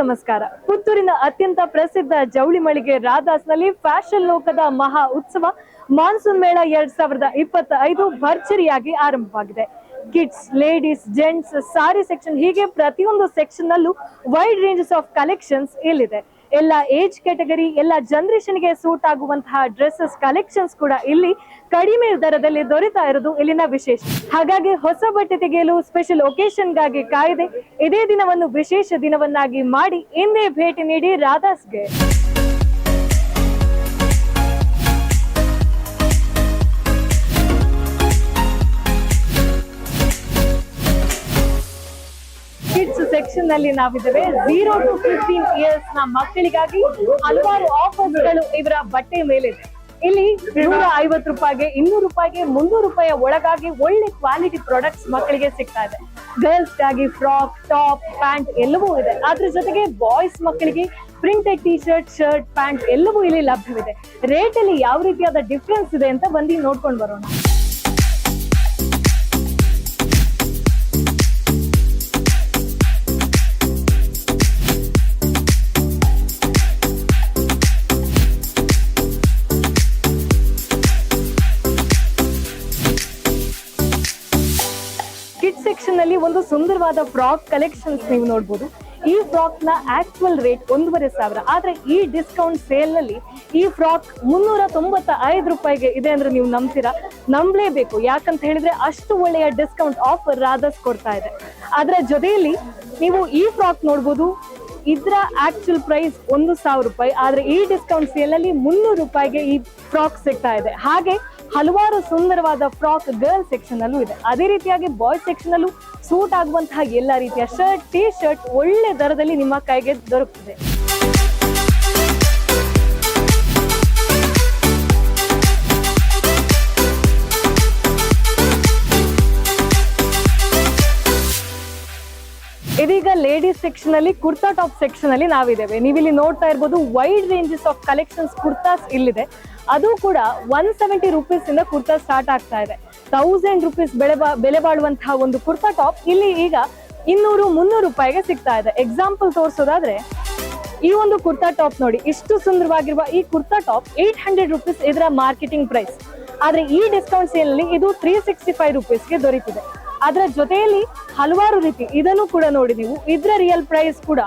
ನಮಸ್ಕಾರ. ಪುತ್ತೂರಿನ ಅತ್ಯಂತ ಪ್ರಸಿದ್ಧ ಜವಳಿ ಮಳಿಗೆ ರಾಧಾಸ್ನಲ್ಲಿ ಫ್ಯಾಷನ್ ಲೋಕದ ಮಹಾ ಉತ್ಸವ ಮಾನ್ಸೂನ್ ಮೇಳ ಎರಡ್ ಸಾವಿರದ ಇಪ್ಪತ್ತ ಐದು ಭರ್ಜರಿಯಾಗಿ ಆರಂಭವಾಗಿದೆ. Kids, ladies, gents, sari section ಹೀಗೆ ಪ್ರತಿಯೊಂದು ಸೆಕ್ಷನ್ ನಲ್ಲೂ ವೈಡ್ ರೇಂಜಸ್ ಆಫ್ ಕಲೆಕ್ಷನ್ಸ್ ಇಲ್ಲಿದೆ. ಎಲ್ಲ ಏಜ್ ಕ್ಯಾಟಗರಿ ಎಲ್ಲ ಜನರೇಷನ್ಗೆ ಸೂಟ್ ಆಗುವಂತಹ ಡ್ರೆಸ್ಸಸ್ ಕಲೆಕ್ಷನ್ಸ್ ಕೂಡ ಇಲ್ಲಿ ಕಡಿಮೆ ದರದಲ್ಲಿ ದೊರೆತಾ ಇರೋದು ಇಲ್ಲಿನ ವಿಶೇಷ. ಹಾಗಾಗಿ ಹೊಸ ಬಟ್ಟೆ ತೆಗೆಯಲು ಸ್ಪೆಷಲ್ ಒಕೇಶನ್ಗಾಗಿ ಕಾಯ್ದೆ, ಇದೇ ದಿನವನ್ನು ವಿಶೇಷ ದಿನವನ್ನಾಗಿ ಮಾಡಿ, ಇಂದೇ ಭೇಟಿ ನೀಡಿ ರಾಧಾಸ್ಗೆ. ಸೆಕ್ಷನ್ನಲ್ಲಿ ನಾವಿದ್ದೇವೆ. ಜೀರೋ ಟು ಫಿಫ್ಟೀನ್ ಇಯರ್ಸ್ನ ಮಕ್ಕಳಿಗಾಗಿ ಹಲವಾರು ಆಫರ್ಸ್ಗಳು ಇವರ ಬಟ್ಟೆ ಮೇಲಿದೆ. ಇಲ್ಲಿ ನೂರ ಐವತ್ತು ರೂಪಾಯಿಗೆ, ಇನ್ನೂರು ರೂಪಾಯಿಗೆ, ಮುನ್ನೂರು ರೂಪಾಯಿಯ ಒಳಗಾಗಿ ಒಳ್ಳೆ ಕ್ವಾಲಿಟಿ ಪ್ರಾಡಕ್ಟ್ಸ್ ಮಕ್ಕಳಿಗೆ ಸಿಗ್ತಾ ಇದೆ. ಗರ್ಲ್ಸ್ ಆಗಿ ಫ್ರಾಕ್ ಟಾಪ್ ಪ್ಯಾಂಟ್ ಎಲ್ಲವೂ ಇದೆ. ಅದ್ರ ಜೊತೆಗೆ ಬಾಯ್ಸ್ ಮಕ್ಕಳಿಗೆ printed T shirt shirt pant ಎಲ್ಲವೂ ಇಲ್ಲಿ ಲಭ್ಯವಿದೆ. ರೇಟ್ ಅಲ್ಲಿ ಯಾವ ರೀತಿಯಾದ ಡಿಫ್ರೆನ್ಸ್ ಇದೆ ಅಂತ ಬಂದು ನೋಡ್ಕೊಂಡು ಬರೋಣ. ಸುಂದರವಾದ ಫ್ರಾಕ್ ಕಲೆಕ್ಷನ್ಸ್ ನೀವು ನೋಡ್ಬೋದು. ಈ ಫ್ರಾಕ್ನ ಆಕ್ಚುವಲ್ ರೇಟ್ ಒಂದೂವರೆ ಸಾವಿರ. ಆದ್ರೆ ಈ ಡಿಸ್ಕೌಂಟ್ ಸೇಲ್ನಲ್ಲಿ ಈ ಫ್ರಾಕ್ ಮುನ್ನೂರ ತೊಂಬತ್ತ ಐದು ರೂಪಾಯಿಗೆ ಇದೆ ಅಂದ್ರೆ ನೀವು ನಂಬ್ತೀರಾ? ನಂಬಲೇಬೇಕು. ಯಾಕಂತ ಹೇಳಿದ್ರೆ ಅಷ್ಟು ಒಳ್ಳೆಯ ಡಿಸ್ಕೌಂಟ್ ಆಫರ್ ರಾಧಸ್ ಕೊಡ್ತಾ ಇದೆ. ಅದರ ಜೊತೆಯಲ್ಲಿ ನೀವು ಈ ಫ್ರಾಕ್ ನೋಡ್ಬೋದು. ಇದರ ಆಕ್ಚುಲ್ ಪ್ರೈಸ್ ಒಂದು ಸಾವಿರ ರೂಪಾಯಿ. ಆದ್ರೆ ಈ ಡಿಸ್ಕೌಂಟ್ ಸೇಲ್ ಅಲ್ಲಿ ಮುನ್ನೂರು ರೂಪಾಯಿಗೆ ಈ ಫ್ರಾಕ್ ಸಿಗ್ತಾ ಇದೆ. ಹಾಗೆ ಹಲವಾರು ಸುಂದರವಾದ ಫ್ರಾಕ್ ಗರ್ಲ್ ಸೆಕ್ಷನ್ ಅಲ್ಲೂ ಇದೆ. ಅದೇ ರೀತಿಯಾಗಿ ಬಾಯ್ಸ್ ಸೆಕ್ಷನ್ ಅಲ್ಲೂ ಸೂಟ್ ಆಗುವಂತಹ ಎಲ್ಲ ರೀತಿಯ ಶರ್ಟ್ ಟಿ ಶರ್ಟ್ ಒಳ್ಳೆ ದರದಲ್ಲಿ ನಿಮ್ಮ ಕೈಗೆ ದೊರಕುತ್ತದೆ ಇದೀಗ ಲೇಡೀಸ್ ಸೆಕ್ಷನ್ ಅಲ್ಲಿ ಕುರ್ತಾ ಟಾಪ್ ಸೆಕ್ಷನ್ ಅಲ್ಲಿ ನಾವಿದ್ದೇವೆ. ನೀವಿಲ್ಲಿ ನೋಡ್ತಾ ಇರ್ಬೋದು wide ranges of collections kurtas ಇಲ್ಲಿದೆ. ಅದು ಕೂಡ ಒನ್ ಸೆವೆಂಟಿ ರುಪೀಸ್ ಇಂದ ಕುರ್ತಾ ಸ್ಟಾರ್ಟ್ ಆಗ್ತಾ ಇದೆ. ತೌಸಂಡ್ ರುಪೀಸ್ ಬೆಲೆ ಬಾ- ಬೆಲೆ ಬಾಳುವಂತಹ ಒಂದು ಕುರ್ತಾ ಟಾಪ್ ಇಲ್ಲಿ ಈಗ ಇನ್ನೂರು, ಮುನ್ನೂರು ರೂಪಾಯಿಗೆ ಸಿಗ್ತಾ ಇದೆ. ಎಕ್ಸಾಂಪಲ್ ತೋರಿಸೋದಾದ್ರೆ, ಈ ಒಂದು ಕುರ್ತಾ ಟಾಪ್ ನೋಡಿ, ಇಷ್ಟು ಸುಂದರವಾಗಿರುವ ಈ kurta top at hundred rupees ಇದರ ಮಾರ್ಕೆಟಿಂಗ್ ಪ್ರೈಸ್ ಆದ್ರೆ ಈ ಡಿಸ್ಕೌಂಟ್ ಸೇಲ್ ಇದು ತ್ರೀ ಸಿಕ್ಸ್ಟಿ ಫೈವ್ ರುಪೀಸ್ಗೆ ದೊರೀತಿದೆ. ಅದರ ಜೊತೆಯಲ್ಲಿ ಹಲವಾರು ರೀತಿ ಇದನ್ನು ಕೂಡ ನೋಡಿ ನೀವು. ಇದರ ರಿಯಲ್ ಪ್ರೈಸ್ ಕೂಡ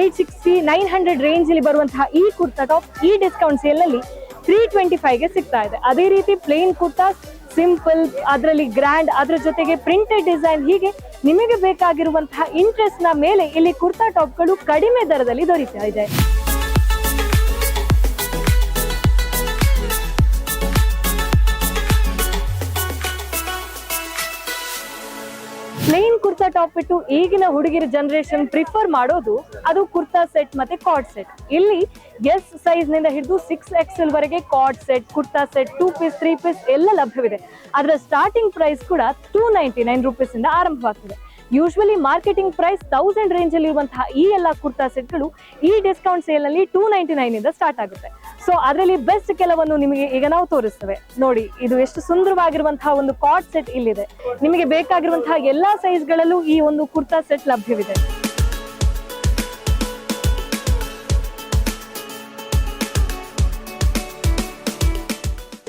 eight sixty nine hundred range ಅಲ್ಲಿ ಬರುವಂತಹ ಈ ಕುರ್ತಾ ಟಾಪ್ ಈ ಡಿಸ್ಕೌಂಟ್ ಸೇಲ್ನಲ್ಲಿ ತ್ರೀ ಟ್ವೆಂಟಿ ಫೈವ್ಗೆ ಸಿಗ್ತಾ ಇದೆ. ಅದೇ ರೀತಿ ಪ್ಲೇನ್ ಕುರ್ತಾ ಸಿಂಪಲ್ ಅದರಲ್ಲಿ ಗ್ರ್ಯಾಂಡ್ ಅದರ ಜೊತೆಗೆ ಪ್ರಿಂಟೆಡ್ ಡಿಸೈನ್ ಹೀಗೆ ನಿಮಗೆ ಬೇಕಾಗಿರುವಂತಹ ಇಂಟ್ರೆಸ್ಟ್ನ ಮೇಲೆ ಇಲ್ಲಿ ಕುರ್ತಾ ಟಾಪ್ಗಳು ಕಡಿಮೆ ದರದಲ್ಲಿ ದೊರೀತಾ ಇದೆ. ಪ್ಲೇನ್ ಕುರ್ತಾ ಟಾಪ್ ಇಟ್ಟು ಈಗಿನ ಹುಡುಗಿರ ಜನರೇಷನ್ ಪ್ರಿಫರ್ ಮಾಡೋದು ಅದು ಕುರ್ತಾ ಸೆಟ್ ಮತ್ತೆ ಕಾರ್ಡ್ ಸೆಟ್ ಇಲ್ಲಿ ಎಸ್ ಸೈಜ್ನಿಂದ ಹಿಡಿದು ಸಿಕ್ಸ್ ಎಕ್ಸೆಲ್ ವರೆಗೆ cord set kurta set two piece three piece ಎಲ್ಲ ಲಭ್ಯವಿದೆ ಅದರ ಸ್ಟಾರ್ಟಿಂಗ್ ಪ್ರೈಸ್ ಕೂಡ ಟೂ ನೈಂಟಿ ನೈನ್ ರುಪೀಸ್ ಇಂದ ಆರಂಭವಾಗ್ತದೆ usually marketing price thousand range ಅಲ್ಲಿ ಇರುವಂತಹ ಈ ಎಲ್ಲ ಕುರ್ತಾ ಸೆಟ್ಗಳು ಈ ಡಿಸ್ಕೌಂಟ್ ಸೇಲ್ ಅಲ್ಲಿ ಟೂ ನೈಂಟಿ ನೈನ್ ಇಂದ ಸ್ಟಾರ್ಟ್ ಆಗುತ್ತೆ. ಸೊ ಅದರಲ್ಲಿ ಬೆಸ್ಟ್ ಕೆಲವನ್ನು ನಿಮಗೆ ಈಗ ನಾವು ತೋರಿಸ್ತೇವೆ. ನೋಡಿ, ಇದು ಎಷ್ಟು ಸುಂದರವಾಗಿರುವಂತಹ ಒಂದು ಕಾಟ್ ಸೆಟ್ ಇಲ್ಲಿದೆ. ನಿಮಗೆ ಬೇಕಾಗಿರುವಂತಹ ಎಲ್ಲಾ ಸೈಜ್ ಗಳಲ್ಲೂ ಈ ಒಂದು ಕುರ್ತಾ ಸೆಟ್ ಲಭ್ಯವಿದೆ.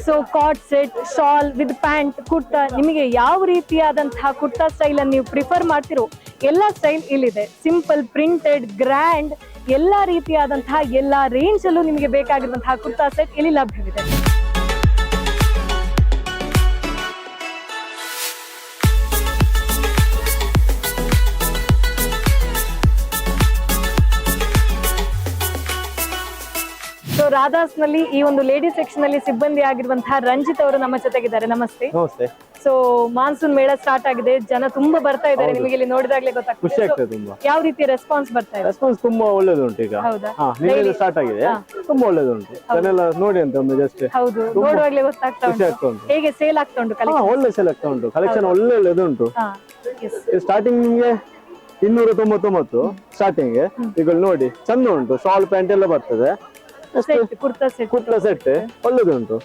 So cot set shawl with pant kurta ನಿಮಗೆ ಯಾವ ರೀತಿಯಾದಂತಹ ಕುರ್ತಾ ಸ್ಟೈಲ್ ಅನ್ನು ನೀವು ಪ್ರಿಫರ್ ಮಾಡ್ತಿರೋ ಎಲ್ಲ ಸ್ಟೈಲ್ ಇಲ್ಲಿದೆ ಸಿಂಪಲ್ ಪ್ರಿಂಟೆಡ್ ಗ್ರ್ಯಾಂಡ್ ಎಲ್ಲ ರೀತಿಯಾದಂತಹ ಎಲ್ಲ ರೇಂಜ್ ಅಲ್ಲೂ ನಿಮಗೆ ಬೇಕಾಗಿರುವಂತಹ ಕುರ್ತಾ ಸೆಟ್ ಇಲ್ಲಿ ಲಭ್ಯವಿದೆ ರಾಧಾಸ್ನಲ್ಲಿ ಈ ಒಂದು ಲೇಡಿ ಸೆಕ್ಷನ್ ಅಲ್ಲಿ ಸಿಬ್ಬಂದಿ ಆಗಿರುವಂತಹ ರಂಜಿತ್ ಅವರು ನಮ್ಮ ಜೊತೆಗಿದ್ದಾರೆ. ನಮಸ್ತೆ. ನಮಸ್ತೆ. ಸೊ ಮಾನ್ಸೂನ್ ಮೇಳ ಸ್ಟಾರ್ಟ್ ಆಗಿದೆ. ಜನ ತುಂಬಾ ಬರ್ತಾ ಇದ್ದಾರೆ. ನಿಮಗೆ ಇಲ್ಲಿ ನೋಡಿದಾಗ್ಲೇ ಖುಷಿ ಗೊತ್ತಾಗ್ತದೆ ಆಗ್ತದೆ ತುಂಬಾ. ಯಾವ ರೀತಿ ರೆಸ್ಪಾನ್ಸ್ ಬರ್ತಾ ಇದೆ? ರೆಸ್ಪಾನ್ಸ್ ತುಂಬಾ ಒಳ್ಳೇದುಂಟು ಈಗ. ಹೌದಾ? ಹಾ ನಿನ್ನೆ ಸ್ಟಾರ್ಟ್ ಆಗಿದೆ. ತುಂಬಾ ಒಳ್ಳೇದುಂಟು. ಜನೆಲ್ಲ ನೋಡಿ ಅಂತ ಒಮ್ಮೆ ಜಸ್ಟ್ ಹೌದು. ನೋಡುವಾಗ್ಲೇ ಗೊತ್ತಾಗ್ತಾ ಖುಷಿ ಉಂಟು. ಆಗ್ತಾ ಉಂಟು. ಹೇಗೆ ಸೇಲ್ ಆಗ್ತಾ ಉಂಟು ಹಾ ಕಲೆಕ್ಷನ್ ಒಳ್ಳೆ ಸೆಲೆಕ್ಟ್ ಉಂಟು. ಕಲೆಕ್ಷನ್ ಒಳ್ಳೆ ಒಳ್ಳೆದುಂಟು ಸ್ಟಾರ್ಟಿಂಗ್ ನಿಮಗೆ ಇನ್ನೂರ ತೊಂಬತ್ತೊಂಬತ್ತು ಸ್ಟಾರ್ಟಿಂಗ್ ಈಗ ನೋಡಿ. ಚಂದ ಉಂಟು. ಶಾಲ್ ಪ್ಯಾಂಟ್ ಎಲ್ಲ ಬರ್ತದೆ. ಸೆಟ್ ಕುರ್ತಾ ಸೆಟ್ ಕುಟ್ಲ ಸೆಟ್ ಒಳ್ಳೇದುಂಟು.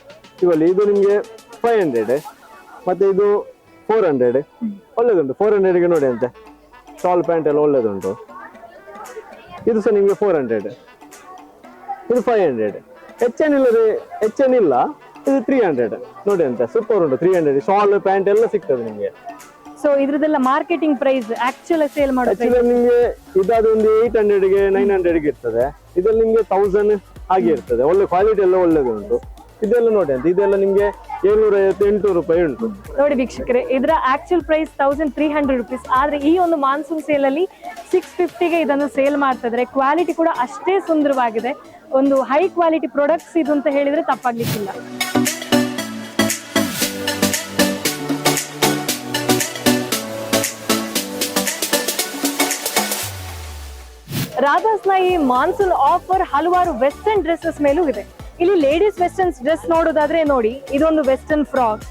ಇವಲ್ಲಿ ಇದು ನಿಮಗೆ ಫೈವ್ ಹಂಡ್ರೆಡ್ ಮತ್ತೆ ಇದು ಫೋರ್ ಹಂಡ್ರೆಡ್ ಒಳ್ಳೆದುಂಟು. ಫೋರ್ ಹಂಡ್ರೆಡ್ಗೆ ನೋಡಿ ಅಂತೆ. ಶಾಲ್ ಪ್ಯಾಂಟ್ ಎಲ್ಲ ಒಳ್ಳೆದುಂಟು. ಇದು ಸಹ ನಿಮಗೆ ಫೋರ್ ಹಂಡ್ರೆಡ್ ಇದು ಫೈವ್ ಹಂಡ್ರೆಡ್ ಎಚ್ ಎನ್ ಇಲ್ಲದೆ ಎಚ್ ಎನ್ ಇಲ್ಲ. ಇದು ತ್ರೀ ಹಂಡ್ರೆಡ್ ನೋಡಿ ಅಂತ. ಸೂಪರ್ ಉಂಟು. ತ್ರೀ ಹಂಡ್ರೆಡ್ ಶಾಲ್ ಪ್ಯಾಂಟ್ ಎಲ್ಲ ಸಿಗ್ತದೆ ನಿಮಗೆ. ಸೊ ಇದ್ರದ್ದೆಲ್ಲ ಮಾರ್ಕೆಟಿಂಗ್ ಪ್ರೈಸ್ ಆಕ್ಚುಲ್ ಸೇಲ್ ಮಾಡೋ ನಿಮಗೆ ಆಕ್ಚುಲಿ ನಿಮ್ಗೆ ಇದಾದ ಒಂದು ಏಟ್ ಹಂಡ್ರೆಡ್ಗೆ ನೈನ್ ಹಂಡ್ರೆಡ್ಗೆ ಇರ್ತದೆ. ಇದ್ರಲ್ಲಿ ನಿಮಗೆ ತೌಸಂಡ್ ಹಾಗೆ ಇರ್ತದೆ. ಒಳ್ಳೆ ಕ್ವಾಲಿಟಿ ಎಲ್ಲ ಒಳ್ಳೇದು ಉಂಟು ಇದೆಲ್ಲ ನೋಡಿ ಅಂತ. ಇದೆಲ್ಲ ನಿಮ್ಗೆ ಏಳ್ನೂರ ಎಂಟುನೂರು ರೂಪಾಯಿ ಉಂಟು. ನೋಡಿ ವೀಕ್ಷಕರೇ, ಇದರ actual price thousand three hundred rupees ಆದ್ರೆ ಈ ಒಂದು ಮಾನ್ಸೂನ್ ಸೇಲ್ ಅಲ್ಲಿ ಸಿಕ್ಸ್ ಫಿಫ್ಟಿಗೆ ಇದನ್ನು ಸೇಲ್ ಮಾಡ್ತಾ ಕ್ವಾಲಿಟಿ ಕೂಡ ಅಷ್ಟೇ ಸುಂದರವಾಗಿದೆ. ಒಂದು ಹೈ ಕ್ವಾಲಿಟಿ ಪ್ರಾಡಕ್ಟ್ಸ್ ಇದು ಅಂತ ಹೇಳಿದ್ರೆ ತಪ್ಪಾಗ್ಲಿಕ್ಕಿಲ್ಲ. ರಾಧಾಸ್ನ ಈ ಮಾನ್ಸೂನ್ ಆಫರ್ ಹಲವಾರು ವೆಸ್ಟರ್ನ್ ಡ್ರೆಸ್ಸಸ್ ಮೇಲೂ ಇದೆ. ಇಲ್ಲಿ ಲೇಡೀಸ್ ವೆಸ್ಟರ್ನ್ ಡ್ರೆಸ್ ನೋಡೋದಾದ್ರೆ ನೋಡಿ, ಇದೊಂದು ವೆಸ್ಟರ್ನ್ ಫ್ರಾಕ್.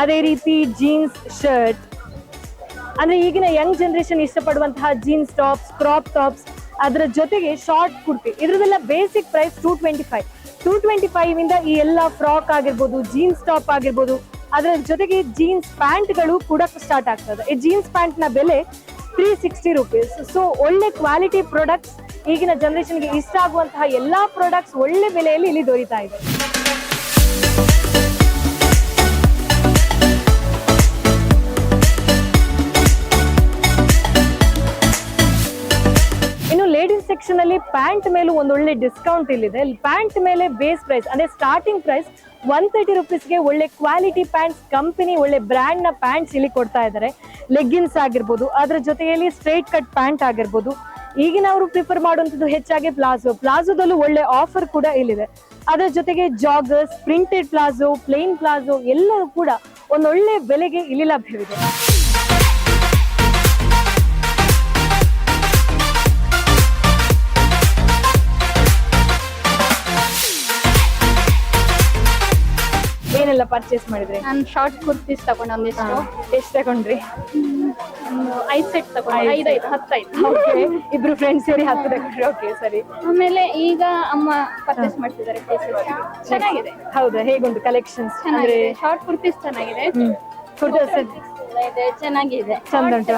ಅದೇ ರೀತಿ ಜೀನ್ಸ್, ಶರ್ಟ್. ಅಂದ್ರೆ ಈಗಿನ ಯಂಗ್ ಜನರೇಷನ್ ಇಷ್ಟಪಡುವಂತಹ ಜೀನ್ಸ್ ಟಾಪ್ಸ್, ಕ್ರಾಪ್ ಟಾಪ್ಸ್, ಅದರ ಜೊತೆಗೆ short kurti. ಇದ್ರದೆಲ್ಲ basic price two twenty five. Two twenty five ಇಂದ ಈ ಎಲ್ಲ ಫ್ರಾಕ್ ಆಗಿರ್ಬೋದು, ಜೀನ್ಸ್ ಟಾಪ್ ಆಗಿರ್ಬೋದು, ಅದರ ಜೊತೆಗೆ ಜೀನ್ಸ್ ಪ್ಯಾಂಟ್ಗಳು ಕೂಡ ಸ್ಟಾರ್ಟ್ ಆಗ್ತದೆ. ಈ ಜೀನ್ಸ್ ಪ್ಯಾಂಟ್ನ ಬೆಲೆ ತ್ರೀ ಸಿಕ್ಸ್ಟಿ ರುಪೀಸ್ ಸೊ ಒಳ್ಳೆ ಕ್ವಾಲಿಟಿ ಪ್ರಾಡಕ್ಟ್ಸ್ ಈಗಿನ ಜನರೇಷನ್ಗೆ ಇಷ್ಟ ಆಗುವಂತಹ ಎಲ್ಲಾ ಪ್ರಾಡಕ್ಟ್ಸ್ ಒಳ್ಳೆ ಬೆಲೆಯಲ್ಲಿ ಇಲ್ಲಿ ದೊರೀತಾ ಇದೆ. ಸೆಕ್ಷನ್ ಅಲ್ಲಿ ಪ್ಯಾಂಟ್ ಮೇಲೂ ಒಳ್ಳೆ ಡಿಸ್ಕೌಂಟ್ ಇಲ್ಲಿದೆ. ಪ್ಯಾಂಟ್ ಮೇಲೆ ಬೇಸ್ ಪ್ರೈಸ್ ಅಂದ್ರೆ ಸ್ಟಾರ್ಟಿಂಗ್ ಪ್ರೈಸ್ ಒನ್ ತರ್ಟಿ ರುಪೀಸ್ಗೆ ಒಳ್ಳೆ ಕ್ವಾಲಿಟಿ ಪ್ಯಾಂಟ್ಸ್ ಕಂಪನಿ ಒಳ್ಳೆ ಬ್ರ್ಯಾಂಡ್ನ ಪ್ಯಾಂಟ್ಸ್ ಇಲ್ಲಿ ಕೊಡ್ತಾ ಇದ್ದಾರೆ. ಲೆಗ್ಗಿನ್ಸ್ ಆಗಿರ್ಬೋದು, ಅದರ ಜೊತೆಯಲ್ಲಿ ಸ್ಟ್ರೈಟ್ ಕಟ್ ಪ್ಯಾಂಟ್ ಆಗಿರ್ಬೋದು. ಈಗಿನ ಅವರು ಪ್ರಿಫರ್ ಮಾಡುವಂಥದ್ದು ಹೆಚ್ಚಾಗಿ ಪ್ಲಾಜೋ ಪ್ಲಾಜೋದಲ್ಲೂ ಒಳ್ಳೆ ಆಫರ್ ಕೂಡ ಇಲ್ಲಿದೆ. ಅದರ ಜೊತೆಗೆ joggers printed palazzo plain palazzo ಎಲ್ಲವೂ ಕೂಡ ಒಂದೊಳ್ಳೆ ಬೆಲೆಗೆ ಇಲ್ಲಿ ಲಭ್ಯವಿದೆ. ಏನೆಲ್ಲ ಪರ್ಚೇಸ್ ಮಾಡಿದ್ರಿ? ನಾನು ಶಾರ್ಟ್ ಕುರ್ತೀಸ್ ತಗೊಂಡೆ ಒಂದಿಷ್ಟು ಎಷ್ಟು? ತಗೊಂಡ್ರಿ? ಐದು ಸೆಟ್ ತಗೊಂಡೆ. ಐದ್ ಐದೈದು ಹತ್ತಾಯ್ತು ಓಕೆ ಇಬ್ರು ಫ್ರೆಂಡ್ಸ್ ಸೇರಿ ಹತ್ತು ತಗೊಂಡ್ರಿ. ಓಕೆ ಸರಿ. ಆಮೇಲೆ ಈಗ ಅಮ್ಮ ಪರ್ಚೇಸ್ ಮಾಡ್ತಿದ್ದಾರೆ. ಚೆನ್ನಾಗಿದೆ. ಹೌದಾ? ಹೇಗುಂಟು ಕಲೆಕ್ಷನ್ಸ್ ಅಂದ್ರೆ ಚೆನ್ನಾಗಿದೆ. ಶಾರ್ಟ್ ಕುರ್ತೀಸ್ ಚೆನ್ನಾಗಿದೆ ಇದೆ. ಚೆನ್ನಾಗಿದೆ. ಚಂದ ಉಂಟು.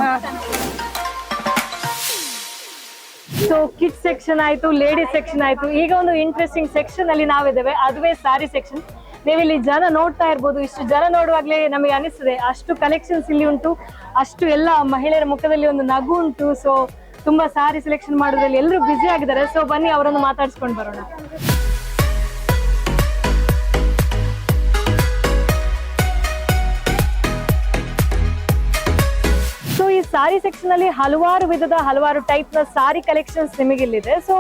ಸೊ ಕಿಡ್ ಸೆಕ್ಷನ್ ಆಯ್ತು ಲೇಡೀಸ್ ಸೆಕ್ಷನ್ ಆಯ್ತು. ಈಗ ಒಂದು ಇಂಟ್ರೆಸ್ಟಿಂಗ್ ಸೆಕ್ಷನ್ ಅಲ್ಲಿ ನಾವಿದ್ದೇವೆ. ಅದುವೇ ಸಾರಿ ಸೆಕ್ಷನ್ ನೀವಿಲ್ಲಿ ಜನ ನೋಡ್ತಾ ಇರ್ಬೋದು. ಇಷ್ಟು ಜನ ನೋಡುವಾಗ್ಲೇ ನಮಗೆ ಅನಿಸ್ತದೆ, ಅಷ್ಟು ಕಲೆಕ್ಷನ್ಸ್ ಇಲ್ಲಿ ಉಂಟು, ಅಷ್ಟು ಎಲ್ಲ ಮಹಿಳೆಯರ ಮುಖದಲ್ಲಿ ಒಂದು ನಗು ಉಂಟು. ಸೊ ತುಂಬಾ ಸಾರಿ ಸೆಲೆಕ್ಷನ್ ಮಾಡೋದ್ರಲ್ಲಿ ಎಲ್ಲರೂ ಬ್ಯುಸಿ ಆಗಿದ್ದಾರೆ. ಸೊ ಬನ್ನಿ, ಅವರನ್ನು ಮಾತಾಡ್ಸ್ಕೊಂಡು ಬರೋಣ. ಸೊ ಈ ಸಾರಿ ಸೆಕ್ಷನ್ ಅಲ್ಲಿ ಹಲವಾರು ವಿಧದ, ಹಲವಾರು ಟೈಪ್ನ ಸಾರಿ ಕಲೆಕ್ಷನ್ಸ್ ನಿಮಗೆ ಇಲ್ಲಿದೆ ಸೊ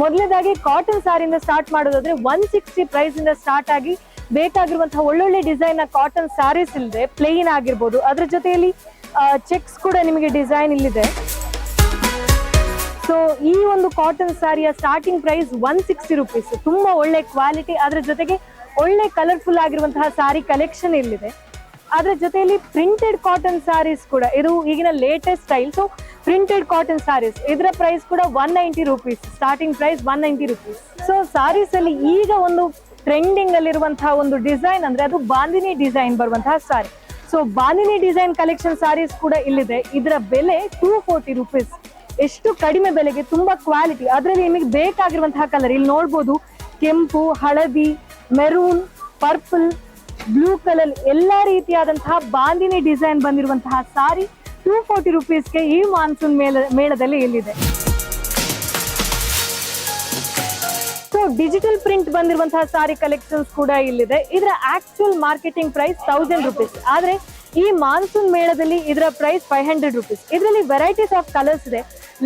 ಮೊದಲನೇದಾಗಿ ಕಾಟನ್ ಸಾರಿಯಿಂದ ಸ್ಟಾರ್ಟ್ ಮಾಡೋದಾದ್ರೆ ಒನ್ ಸಿಕ್ಸ್ಟಿ ಪ್ರೈಸ್ ಇಂದ ಸ್ಟಾರ್ಟ್ ಆಗಿ ಬೇಕಾಗಿರುವಂತಹ ಒಳ್ಳೊಳ್ಳೆ ಡಿಸೈನ್ ಕಾಟನ್ ಸ್ಯಾರೀಸ್ ಇಲ್ಲದೆ ಪ್ಲೇನ್ ಆಗಿರ್ಬೋದು. ಅದ್ರ ಜೊತೆಯಲ್ಲಿ ಚೆಕ್ಸ್ ಕೂಡ ನಿಮಗೆ ಡಿಸೈನ್ ಇಲ್ಲಿದೆ. ಸೊ ಈ ಒಂದು cotton ಸಾರಿಯ starting price one sixty rupees ತುಂಬಾ ಒಳ್ಳೆ ಕ್ವಾಲಿಟಿ ಅದ್ರ ಜೊತೆಗೆ ಒಳ್ಳೆ ಕಲರ್ಫುಲ್ ಆಗಿರುವಂತಹ ಸಾರಿ ಕಲೆಕ್ಷನ್ ಇಲ್ಲಿದೆ. ಅದ್ರ ಜೊತೆಯಲ್ಲಿ ಪ್ರಿಂಟೆಡ್ ಕಾಟನ್ ಸ್ಯಾರೀಸ್ ಕೂಡ, ಇದು ಈಗಿನ latest style so printed cotton saris ಇದರ ಪ್ರೈಸ್ ಕೂಡ one ninety rupees starting price one ninety rupees so saris ಅಲ್ಲಿ ಈಗ ಒಂದು ಟ್ರೆಂಡಿಂಗ್ ಅಲ್ಲಿರುವಂತಹ ಒಂದು ಡಿಸೈನ್ ಅಂದ್ರೆ ಅದು ಬಾಂದಿನಿ ಡಿಸೈನ್ ಬರುವಂತಹ sari. So bandhani design collection saris ಕೂಡ ಇಲ್ಲಿದೆ. ಇದರ ಬೆಲೆ ಟೂ ಫೋರ್ಟಿ ರುಪೀಸ್ ಎಷ್ಟು ಕಡಿಮೆ ಬೆಲೆಗೆ, ತುಂಬಾ ಕ್ವಾಲಿಟಿ ಅದರಲ್ಲಿ ನಿಮಗೆ ಬೇಕಾಗಿರುವಂತಹ ಕಲರ್ ಇಲ್ಲಿ ನೋಡ್ಬೋದು, ಕೆಂಪು, ಹಳದಿ ಮೆರೂನ್ ಪರ್ಪಲ್ ಬ್ಲೂ ಕಲರ್ ಎಲ್ಲಾ ರೀತಿಯಾದಂತಹ ಬಾಂದಿನಿ ಡಿಸೈನ್ ಬಂದಿರುವಂತಹ ಸಾರಿ ಟೂ ಫೋರ್ಟಿ ರುಪೀಸ್ಗೆ ಈ ಮಾನ್ಸೂನ್ ಮೇಳ, ಮೇಳದಲ್ಲಿ ಇಲ್ಲಿದೆ. ಡಿಜಿಟಲ್ ಪ್ರಿಂಟ್ ಬಂದಿರುವಂತಹ ಸಾರಿ ಕಲೆಕ್ಷನ್ಸ್ ಕೂಡ ಇಲ್ಲಿದೆ. ಇದರ actual marketing price thousand rupees ಆದ್ರೆ ಈ ಮಾನ್ಸೂನ್ ಮೇಳದಲ್ಲಿ ಇದರ ಪ್ರೈಸ್ ಫೈವ್ ಹಂಡ್ರೆಡ್ ರುಪೀಸ್ ಇದರಲ್ಲಿ ವೆರೈಟೀಸ್ ಆಫ್ ಕಲರ್ಸ್ ಇದೆ.